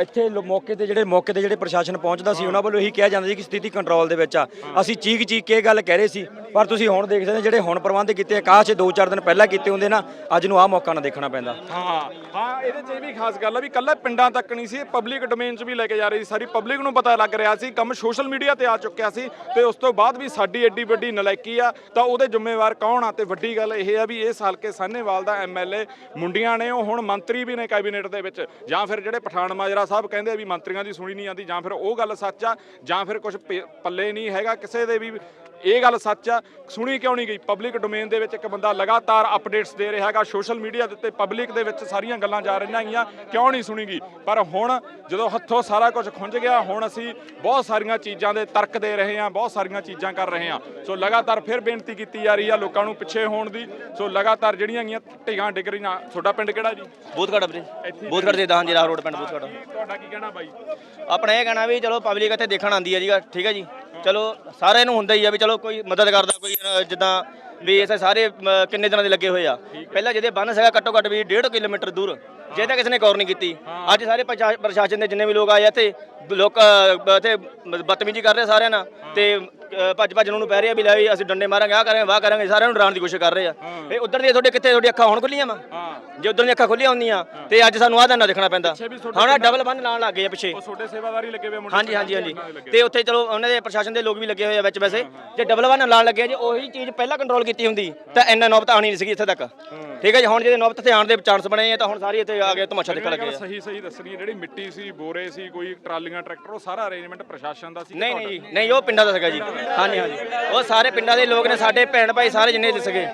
ਇੱਥੇ ਲੋ- ਮੌਕੇ ਤੇ ਜਿਹੜੇ ਮੌਕੇ ਤੇ ਜਿਹੜੇ ਪ੍ਰਸ਼ਾਸਨ ਪਹੁੰਚਦਾ ਸੀ, ਉਹਨਾਂ ਵੱਲੋਂ ਇਹੀ ਕਿਹਾ ਜਾਂਦਾ ਸੀ ਕਿ ਸਥਿਤੀ ਕੰਟਰੋਲ ਦੇ ਵਿੱਚ ਆ। ਅਸੀਂ ਚੀਕ ਚੀਕ ਕੇ ਇਹ ਗੱਲ ਕਹਿ ਰਹੇ ਸੀ, ਪਰ ਤੁਸੀਂ ਹੁਣ ਦੇਖ ਸਕਦੇ ਹੋ, ਜਿਹੜੇ ਹੁਣ ਪ੍ਰਬੰਧ ਕੀਤੇ, ਆਕਾਸ਼ 'ਚ 2-4 ਦਿਨ ਪਹਿਲਾਂ ਕੀਤੇ ਹੁੰਦੇ ਨਾ, ਅੱਜ ਨੂੰ ਆਹ ਮੌਕਾ ਨਾ ਦੇਖਣਾ ਪੈਂਦਾ। ਹਾਂ ਹਾਂ, ਇਹਦੇ 'ਚ ਇਹ ਵੀ ਖਾਸ ਗੱਲ ਆ ਵੀ ਕੱਲਾ ਪਿੰਡਾਂ ਤੱਕ ਨਹੀਂ ਸੀ ਪਬਲਿਕ ਡੋਮੇਨ 'ਚ ਵੀ ਲੈ ਕੇ ਜਾ ਰਹੀ ਸੀ। ਸਾਰੀ ਪਬਲਿਕ ਨੂੰ ਪਤਾ ਲੱਗ ਰਿਹਾ ਸੀ, ਕੰਮ ਸੋਸ਼ਲ ਮੀਡੀਆ ਤੇ ਆ ਚੁੱਕਿਆ ਸੀ, ਤੇ ਉਸ ਤੋਂ ਬਾਅਦ ਵੀ ਸਾਡੀ ਐਡੀ ਵੱਡੀ ਨਲਾਇਕੀ ਆ, ਤਾਂ ਉਹਦੇ ਜ਼ਿੰਮੇਵਾਰ ਕੌਣ ਆ? ਤੇ ਵੱਡੀ ਗੱਲ ਇਹ ਆ ਵੀ ਇਸ ਹਲਕੇ ਸਾਹਨੇਵਾਲ ਦਾ ਐਮਐਲਏ ਮੁੰਡੀਆਂ ਨੇ, ਉਹ ਹੁਣ ਮੰਤਰੀ ਵੀ ਨੇ ਕੈਬਨਿਟ ਦੇ ਵਿੱਚ, ਜਾਂ ਫਿਰ ਜਿਹੜੇ ਪਠਾਨ ਮਾਜਰਾ ਸਾਹਿਬ ਕਹਿੰਦੇ ਵੀ ਮੰਤਰੀਆਂ ਦੀ ਸੁਣੀ ਨਹੀਂ ਜਾਂਦੀ ਜਾਂ ਫਿਰ ਉਹ ਗੱਲ ਸੱਚ ਆ ਜਾਂ ਫਿਰ ਕੁਝ ਪੱਲੇ ਨਹੀਂ ਹੈਗਾ ਕਿਸੇ ਦੇ ਵੀ ਇਹ ਗੱਲ ਸੱਚ ਆ ਸੁਣੀ ਕਿਉਂ ਨਹੀਂ ਗਈ? ਪਬਲਿਕ ਡੋਮੇਨ ਦੇ ਵਿੱਚ ਇੱਕ ਬੰਦਾ ਲਗਾਤਾਰ ਅਪਡੇਟਸ ਦੇ ਰਿਹਾ ਹੈਗਾ ਸੋਸ਼ਲ ਮੀਡੀਆ ਦੇ ਉੱਤੇ ਪਬਲਿਕ ਦੇ ਵਿੱਚ ਸਾਰੀਆਂ ਗੱਲਾਂ ਜਾ ਰਹੀਆਂ ਹੈਗੀਆਂ ਕਿਉਂ ਨਹੀਂ ਸੁਣੀ ਗਈ? ਪਰ ਹੁਣ ਜਦੋਂ ਹੱਥੋਂ ਸਾਰਾ ਕੁਝ ਖੁੰਝ ਗਿਆ ਹੁਣ ਅਸੀਂ ਬਹੁਤ ਸਾਰੀਆਂ ਚੀਜ਼ਾਂ ਦੇ ਤਰਕ ਦੇ ਰਹੇ ਹਾਂ ਬਹੁਤ ਸਾਰੀਆਂ ਚੀਜ਼ਾਂ ਕਰ ਰਹੇ ਹਾਂ। ਸੋ ਲਗਾਤਾਰ ਫਿਰ ਬੇਨਤੀ ਕੀਤੀ ਜਾ ਰਹੀ ਆ ਲੋਕਾਂ ਨੂੰ ਪਿੱਛੇ ਹੋਣ ਦੀ। ਸੋ ਲਗਾਤਾਰ ਜਿਹੜੀਆਂ ਹੈਗੀਆਂ ਢਿਗਾਂ ਡਿੱਗ ਰਹੀਆਂ ਤੁਹਾਡਾ ਪਿੰਡ ਕਿਹੜਾ ਜੀ? ਬੂਥਗੜ ਵੀਰੇ। ਬੂਥਗੜ ਦੇ ਦਾਹਾਂ ਜੀਰਾ ਰੋਡ ਪਿੰਡ ਬੂਥਗੜ ਤੁਹਾਡਾ ਕੀ ਕਹਿਣਾ ਬਾਈ? ਆਪਣਾ ਇਹ ਕਹਿਣਾ ਵੀ ਚਲੋ ਪਬਲਿਕ ਇੱਥੇ ਦੇਖਣ ਆਉਂਦੀ ਹੈ ਜੀ ਠੀਕ ਹੈ ਜੀ। ਚਲੋ ਸਾਰਿਆਂ ਨੂੰ ਹੁੰਦਾ ਹੀ ਆ ਵੀ ਚਲੋ ਕੋਈ ਮਦਦ ਕਰਦਾ ਕੋਈ ਅ, ਜਿੱਦਾਂ ਵੀ ਇਸੇ ਸਾਰੇ ਅ, ਕਿੰਨੇ ਦਿਨਾਂ ਦੇ ਲੱਗੇ ਹੋਏ ਆ। ਪਹਿਲਾਂ ਜਿਹਦੇ ਬੰਨ ਸੀਗਾ ਘੱਟੋ ਘੱਟ ਵੀ 1.5 ਕਿਲੋਮੀਟਰ ਦੂਰ। ਜੇ ਤਾਂ ਕਿਸੇ ਨੇ ਗੌਰ ਨਹੀਂ ਕੀਤੀ। ਅੱਜ ਸਾਰੇ ਪ੍ਰਸ਼ਾ- ਪ੍ਰਸ਼ਾਸਨ ਦੇ ਜਿੰਨੇ ਵੀ ਲੋਕ ਆਏ ਆ ਇੱਥੇ ਲੋਕ ਅ, ਇੱਥੇ ਬਦਤਮੀਜ਼ੀ ਕਰ ਰਹੇ ਸਾਰਿਆਂ ਨਾਲ। ਤੇ ਅ, ਭੱਜ ਭੱਜ ਨੂੰ ਪੈ ਰਹੇ ਵੀ ਲੈ ਵੀ ਅਸੀਂ ਡੰਡੇ ਮਾਰਾਂਗੇ ਆ ਕਰਾਂਗੇ ਵਾਹ ਕਰਾਂਗੇ ਸਾਰਿਆਂ ਨੂੰ ਡਰਾਉਣ ਦੀ ਕੋਸ਼ਿਸ਼ ਕਰ ਰਹੇ ਆ। ਇਹ ਉਧਰ ਦੀ ਤੁਹਾਡੇ ਕਿੱਥੇ ਤੁਹਾਡੀ ਅੱਖਾਂ ਹੁਣ ਖੁੱਲੀਆਂ ਵਾ? ਜੇ ਉਧਰ ਦੀਆਂ ਅੱਖਾਂ ਖੁੱਲੀਆਂ ਹੁੰਦੀਆਂ ਤੇ ਅੱਜ ਸਾਨੂੰ ਆਹ ਦਿਨ ਨਾ ਦੇਖਣਾ ਪੈਂਦਾ। ਹੁਣ ਆਹ ਡਬਲ ਬੰਨ ਲਾਉਣ ਲੱਗ ਗਏ ਆ ਪਿੱਛੇ। ਉਹ ਛੋਟੇ ਸੇਵਾਦਾਰੀ ਲੱਗੇ ਹੋਏ ਮੁੰਡੇ ਹਾਂਜੀ ਹਾਂਜੀ ਹਾਂਜੀ। ਤੇ ਉੱਥੇ ਚਲੋ ਉਹਨਾਂ ਦੇ ਪ੍ਰਸ਼ਾਸਨ ਦੇ ਲੋਕ ਵੀ ਲੱਗੇ ਹੋਏ ਆ ਵਿੱਚ ਵੈਸੇ। ਜੇ ਡਬਲ ਵਨ ਲਾਣ ਲੱਗੇ ਜੇ ਉਹੀ ਚੀਜ਼ ਪਹਿਲਾਂ ਕੰਟਰੋਲ ਕੀਤੀ ਹੁੰਦੀ ਤਾਂ ਇੰਨਾ ਨੌਬਤ ਆਣੀ ਨਹੀਂ ਸੀਗੀ ਇੱਥੇ ਤੱਕ। ਠੀਕ ਹੈ ਜੀ ਹੁਣ ਜਿਹੜੇ ਨੌਬਤ ਤੇ ਦੇ ਚਾਂਸ ਬਣੇ ਆ ਤਾਂ ਹੁਣ ਸਾਰੇ ਇੱਥੇ ਆ ਕੇ ਤਮਾਸ਼ਾ ਦੇਖਣ ਲੱਗੇ ਆ। ਸਹੀ ਸਹੀ ਦੱਸਣੀ ਹੈ, ਜਿਹੜੀ ਮਿੱਟੀ ਸੀ ਬੋਰੇ ਸੀ ਕੋਈ ਟਰਾਲੀਆਂ ਟਰੈਕਟਰ ਉਹ ਸਾਰਾ ਅਰੇਂਜਮੈਂਟ ਪ੍ਰਸ਼ਾਸਨ ਦਾ ਸੀ ਨਹੀਂ ਨਹੀਂ ਜੀ ਨਹੀਂ ਉਹ ਪਿੰਡਾਂ ਦਾ ਸੀਗਾ ਜੀ। ਹਾਂਜੀ ਹਾਂਜੀ। ਉਹ ਸਾਰੇ ਪਿੰਡਾਂ ਦੇ ਲੋਕ ਨੇ ਸਾਡੇ ਭੈਣ ਭਾਈ ਸਾਰੇ ਜਿੰਨੇ ਤੁਹਾਡਾ?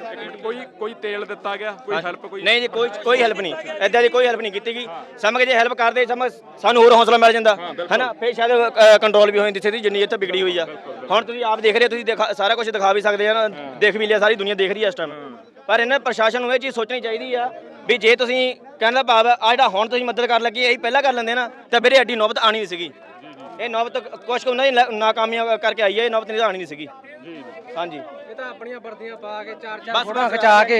ਕੋਈ ਕੋਈ ਤੇਲ ਦਿੱਤਾ ਗਿਆ? ਕੋਈ ਹੈਲਪ ਕੋਈ? ਨਹੀਂ ਜੀ ਕੋਈ ਕੋਈ ਹੈਲਪ ਨਹੀਂ। ਐਦਾਂ ਦੀ ਕੋਈ ਹੈਲਪ ਨਹੀਂ ਕੀਤੀ ਗਈ। ਸਮਝ ਜੇ ਹੈਲਪ ਕਰਦੇ ਸਮਝ ਸਾਨੂੰ ਹੋਰ ਹੌਸਲਾ ਮਿਲ ਜਾਂਦਾ। ਹੈਨਾ? ਫੇਰ ਸ਼ਾਇਦ ਕੰਟਰੋਲ ਵੀ ਹੋ ਜਾਂਦੀ ਸੀ ਜਿੰਨੀ ਇੱਥੇ ਵਿਗੜੀ ਹੋਈ ਆ। ਹੁਣ ਤੁਸੀਂ ਆਪ ਦੇਖ ਰਹੇ ਹੋ, ਤੁਸੀਂ ਦਿਖਾ- ਸਾਰਾ ਕੁਝ ਦਿਖਾ ਵੀ ਸਕਦੇ ਆ ਦੇਖ ਵੀ ਲਿਆ ਸਾਰੀ ਦੁਨੀਆ ਦੇਖ ਰਹੀ ਆ ਇਸ ਟਾਈਮ ਪਰ ਇਹਨਾਂ ਪ੍ਰਸ਼ਾਸਨ ਨੂੰ ਇਹ ਚੀਜ਼ ਸੋਚਣੀ ਚਾਹੀਦੀ ਆ ਵੀ ਜੇ ਤੁਸੀਂ ਕਹਿਣ ਦਾ ਭਾਵ ਆ, ਆਹ ਜਿਹੜਾ ਹੁਣ ਤੁਸੀਂ ਮਦਦ ਕਰ ਲੱਗੀ, ਇਹ ਪਹਿਲਾਂ ਕਰ ਲੈਂਦੇ ਨਾ, ਤਾਂ ਵੀਰੇ ਐਡੀ ਨੌਬਤ ਆਣੀ ਨਹੀਂ ਸੀਗੀ। ਇਹ ਨੌਬਤ ਕੁਛ ਕੁ ਉਹਨਾਂ ਦੀ ਨਾਕਾਮੀਆਂ ਕਰਕੇ ਆਈ ਹੈ ਇਹ ਨੌਬਤ ਨਹੀਂ ਤਾਂ ਆਣੀ ਨਹੀਂ ਸੀਗੀ। ਹਾਂਜੀ। ਇਹ ਤਾਂ ਆਪਣੀਆਂ ਵਰਦੀਆਂ ਪਾ ਕੇ ਚਾਰ ਚਾਰ ਫੋਟੋਆਂ ਖਿਚਾ ਕੇ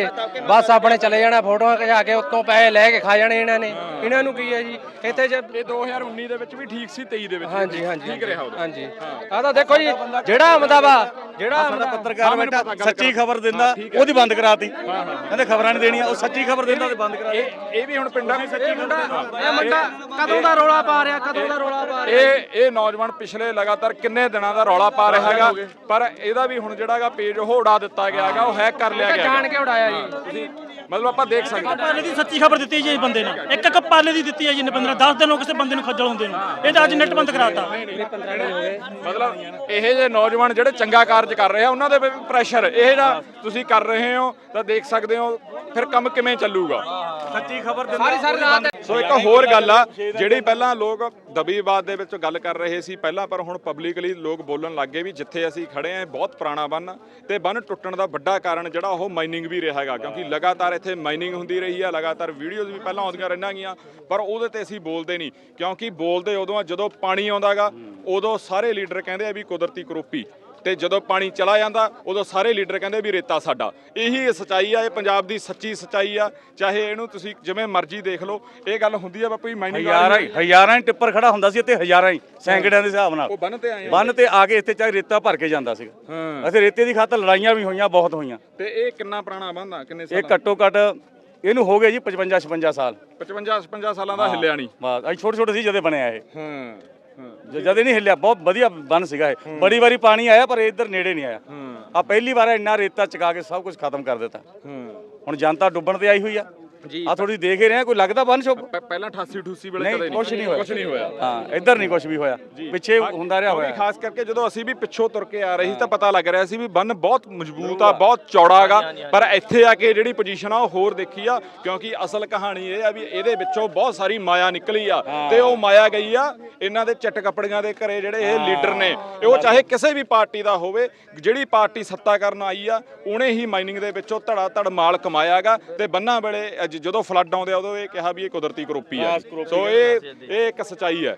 ਬਸ ਆਪਣੇ ਚਲੇ ਜਾਣਾ ਫੋਟੋਆਂ ਖਿਚਾ ਕੇ ਉੱਤੋਂ ਪੈਸੇ ਲੈ ਕੇ ਖਾ ਜਾਣੇ ਇਹਨਾਂ ਨੇ। ਇਹਨਾਂ ਨੂੰ ਕੀ ਹੈ ਜੀ? ਇੱਥੇ ਜੇ ਇਹ 2019 ਦੇ ਵਿੱਚ ਵੀ ਠੀਕ ਸੀ 23 ਦੇ ਵਿੱਚ ਵੀ। ਹਾਂਜੀ ਹਾਂਜੀ ਠੀਕ ਰਿਹਾ ਉਦੋਂ ਹਾਂਜੀ। ਆ ਤਾਂ ਦੇਖੋ ਜੀ ਜਿਹੜਾ ਆਉਂਦਾ ਵਾ ਜਿਹੜਾ ਆਉਂਦਾ ਪੱਤਰਕਾਰ ਬੈਠਾ ਸੱਚੀ ਖਬਰ ਦਿੰਦਾ ਉਹਦੀ ਬੰਦ ਕਰਾਤੀ। ਕਹਿੰਦੇ ਖਬਰਾਂ ਨਹੀਂ ਦੇਣੀਆਂ ਉਹ ਸੱਚੀ ਖਬਰ ਦਿੰਦਾ ਤੇ ਬੰਦ ਕਰਾ ਇਹ ਇਹ ਵੀ ਹੁਣ ਪਿੰਡਾਂ ਦੀ ਸੱਚੀ ਇਹ ਮੁੰਡਾ ਕਦੋਂ ਦਾ ਰੋਲਾ ਪਾ ਰਿਹਾ ਕਦੋਂ ਦਾ ਰੋਲਾ ਪਾ ਰਿਹਾ? ਇਹ ਇਹ ਨੌਜਵਾਨ ਪਿਛਲੇ ਲਗਾਤਾਰ ਕਿੰਨੇ ਦਿਨਾਂ ਦਾ ਰੌਲਾ ਪਾ ਰਿਹਾ ਹੈਗਾ ਪਰ ਇਹਦਾ ਵੀ ਹੁਣ ਜਿਹੜਾਗਾ ਪੇਜ ਉਹ ਉਡਾ ਦਿੱਤਾ ਗਿਆ ਹੈਗਾ ਉਹ ਹੈਕ ਕਰ ਲਿਆ ਗਿਆ ਜਾਣ। ਕੇ ਉਡਾਇਆ ਜੀ। ਤੁਸੀਂ ਮਤਲਬ ਆਪਾਂ ਦੇਖ ਸਕਦੇ ਹਾਂ। ਪਾਲੇ ਦੀ ਸੱਚੀ ਖਬਰ ਦਿੱਤੀ ਜੀ ਇਸ ਬੰਦੇ ਨੇ। ਇੱਕ ਇੱਕ ਪਾਲੇ ਦੀ ਦਿੱਤੀ ਹੈ ਜੀ ਨੇ ਬੰਦੇ ਨੇ। 10 ਦਿਨ ਹੋ ਕਿਸੇ ਬੰਦੇ ਨੂੰ ਖੱਜਲ ਹੁੰਦੇ ਨੂੰ। ਇਹ ਤਾਂ ਅੱਜ ਨੈਟ ਬੰਦ ਕਰਾਤਾ। ਮਤਲਬ ਇਹ ਜੇ ਨੌਜਵਾਨ ਜਿਹੜੇ ਚੰਗਾ ਕਾਰਜ ਕਰ ਰਹੇ ਆ ਉਹਨਾਂ ਦੇ ਵੀ ਪ੍ਰੈਸ਼ਰ ਇਹ ਜਿਹੜਾ ਤੁਸੀਂ ਕਰ ਰਹੇ ਹੋ ਤਾਂ ਦੇਖ ਸਕਦੇ ਹੋ ਫਿਰ ਕੰਮ ਕਿਵੇਂ ਚੱਲੂਗਾ। ਸੱਚੀ ਖਬਰ ਦਿੰਦਾ ਸੋ ਇੱਕ ਹੋਰ ਗੱਲ ਆ ਜਿਹੜੀ ਪਹਿਲਾਂ ਲੋਕ ਦਬੀਬਾਦ ਦੇ ਵਿੱਚ ਗੱਲ ਕਰ ਰਹੇ ਸੀ ਪਹਿਲਾਂ ਪਰ ਹੁਣ ਪਬਲਿਕਲੀ ਲੋਕ ਬੋਲਣ ਲੱਗ ਗਏ ਵੀ ਜਿੱਥੇ ਅਸੀਂ ਖੜੇ ਆਂ ਬਹੁਤ ਪੁਰਾਣਾ ਬੰਨ ਤੇ ਬੰਨ ਟੁੱਟਣ ਦਾ ਵੱਡਾ ਕਾਰਨ ਜਿਹੜਾ ਉਹ ਮਾਈਨਿੰਗ ਵੀ ਰਿਹਾ ਹੈਗਾ, ਕਿਉਂਕਿ ਲਗਾਤਾਰ ਇੱਥੇ ਮਾਈਨਿੰਗ ਹੁੰਦੀ ਰਹੀ ਹੈ ਲਗਾਤਾਰ ਵੀਡੀਓਜ਼ ਵੀ ਪਹਿਲਾਂ ਆਉਂਦੀਆਂ ਰਹਿਣਾਂ ਗੀਆਂ, ਪਰ ਉਹਦੇ ਤੇ ਅਸੀਂ ਬੋਲਦੇ ਨਹੀਂ, ਕਿਉਂਕਿ ਬੋਲਦੇ ਉਦੋਂ ਜਦੋਂ ਪਾਣੀ ਆਉਂਦਾਗਾ ਉਦੋਂ ਸਾਰੇ ਲੀਡਰ ਕਹਿੰਦੇ ਆ ਵੀ ਕੁਦਰਤੀ ਕਰੋਪੀ। ਤੇ ਜਦੋਂ ਪਾਣੀ ਚਲਾ ਜਾਂਦਾ ਉਦੋਂ ਸਾਰੇ ਲੀਡਰ ਕਹਿੰਦੇ ਵੀ ਰੇਤਾ ਸਾਡਾ। ਇਹੀ ਸਚਾਈ ਆ ਇਹ ਪੰਜਾਬ ਦੀ ਸੱਚੀ ਸਚਾਈ ਆ। ਚਾਹੇ ਇਹਨੂੰ ਤੁਸੀਂ ਜਿਵੇਂ ਮਰਜ਼ੀ ਦੇਖ ਲਓ ਇਹ ਗੱਲ ਹੁੰਦੀ ਆ ਬਾਪੂ ਜੀ ਮਾਈਨਿੰਗ ਹਜ਼ਾਰਾਂ ਹੀ ਹਜ਼ਾਰਾਂ ਹੀ ਟਿੱਪਰ ਖੜਾ ਹੁੰਦਾ ਸੀ ਇੱਥੇ ਹਜ਼ਾਰਾਂ ਹੀ ਸੈਂਕੜਿਆਂ ਦੇ ਹਿਸਾਬ ਨਾਲ। ਉਹ ਬੰਨ ਤੇ ਆਏ ਬੰਨ ਤੇ ਆ ਕੇ ਇੱਥੇ ਚਾਹੇ ਰੇਤਾ ਭਰ ਕੇ ਜਾਂਦਾ ਸੀਗਾ। ਹਾਂ। ਅਸੀਂ ਰੇਤੇ ਦੀ ਖਾਤਰ ਲੜਾਈਆਂ ਵੀ ਹੋਈਆਂ ਬਹੁਤ ਹੋਈਆਂ। ਤੇ ਇਹ ਕਿੰਨਾ ਪੁਰਾਣਾ ਬੰਨ ਆ? ਕਿੰਨੇ ਇਹ ਸਾਲਾਂ ਘੱਟੋ ਘੱਟ ਇਹਨੂੰ ਹੋ ਗਏ ਜੀ 55 56 ਸਾਲ। 55 56 ਸਾਲਾਂ ਦਾ ਹਿੱਲਿਆ ਨਹੀਂ। ਬਸ ਅਸੀਂ ਛੋਟੇ ਛੋਟੇ ਸੀ ਜਦੋਂ ਬਣਿਆ ਇਹ। ਹਾਂ। ਜਦ ਇਹ ਨਹੀਂ ਹਿੱਲਿਆ ਬਹੁਤ ਵਧੀਆ ਬੰਨ ਸੀਗਾ ਇਹ। ਬੜੀ ਵਾਰੀ ਪਾਣੀ ਆਇਆ ਪਰ ਇੱਧਰ ਨੇੜੇ ਨਹੀਂ ਆਇਆ। ਹਾਂ। ਆ ਪਹਿਲੀ ਵਾਰ ਇੰਨਾ ਰੇਤਾ ਚਕਾ ਕੇ ਸਭ ਕੁਝ ਖਤਮ ਕਰ ਦਿੱਤਾ। ਹਾਂ। ਹੁਣ ਜਨਤਾ ਡੁੱਬਣ ਤੇ ਆਈ ਹੋਈ ਆ। ਜੀ ਆ ਥੋੜੀ ਦੇਖ ਹੀ ਰਹੇ ਆ ਕੋਈ ਲੱਗਦਾ ਬੰਨ ਸ਼ੁਭ? ਪ- ਪਹਿਲਾਂ 88 88 ਵੇਲੇ ਕਦੇ ਨਹੀਂ। ਕੁਝ ਨਹੀਂ ਹੋਇਆ। ਕੁਝ ਨਹੀਂ ਹੋਇਆ। ਹਾਂ ਇੱਧਰ ਨਹੀਂ ਕੁਝ ਵੀ ਹੋਇਆ। ਪਿੱਛੇ ਹੁੰਦਾ ਰਿਹਾ ਹੋਇਆ। ਖਾਸ ਕਰਕੇ ਜਦੋਂ ਅਸੀਂ ਵੀ ਪਿੱਛੋਂ ਤੁਰ ਕੇ ਆ ਰਹੇ ਸੀ ਤਾਂ ਪਤਾ ਲੱਗ ਰਿਹਾ ਸੀ ਵੀ ਬੰਨ ਬਹੁਤ ਮਜ਼ਬੂਤ ਆ ਬਹੁਤ ਚੌੜਾ ਹੈਗਾ। ਪਰ ਇੱਥੇ ਆ ਕੇ ਜਿਹੜੀ ਪੋਜੀਸ਼ਨ ਆ ਉਹ ਹੋਰ ਦੇਖੀ ਆ ਕਿਉਂਕਿ ਅਸਲ ਕਹਾਣੀ ਇਹ ਆ ਵੀ ਇਹਦੇ ਵਿੱਚੋਂ ਬਹੁਤ ਸਾਰੀ ਮਾਇਆ ਨਿਕਲੀ ਆ। ਤੇ ਉਹ ਮਾਇਆ ਗਈ ਆ ਇਹਨਾਂ ਦੇ ਚਿੱਟ ਕੱਪੜੀਆਂ ਦੇ ਘਰੇ ਜਿਹੜੇ ਇਹ ਲੀਡਰ ਨੇ। ਇਹ ਉਹ ਚਾਹੇ ਕਿਸੇ ਵੀ ਪਾਰਟੀ ਦਾ ਹੋਵੇ ਜਿਹੜੀ ਪਾਰਟੀ ਸੱਤਾ ਕਰਨ ਆਈ ਆ ਉਹਨੇ ਹੀ ਮਾਈਨਿੰਗ ਦੇ ਵਿੱਚੋਂ ਧੜਾ ਧੜ ਮਾਲ ਕਮਾਇਆਗਾ ਤੇ ਬੰਨਾਂ ਵੇਲੇ ਜਦੋਂ ਫਲੱਡ ਆਉਂਦੇ ਆ ਉਦੋਂ ਇਹ ਕਿਹਾ ਵੀ ਇਹ ਕੁਦਰਤੀ ਕਰੋਪੀ ਆ ਸੋ ਇਹ ਇਹ ਇੱਕ ਸਚਾਈ ਹੈ।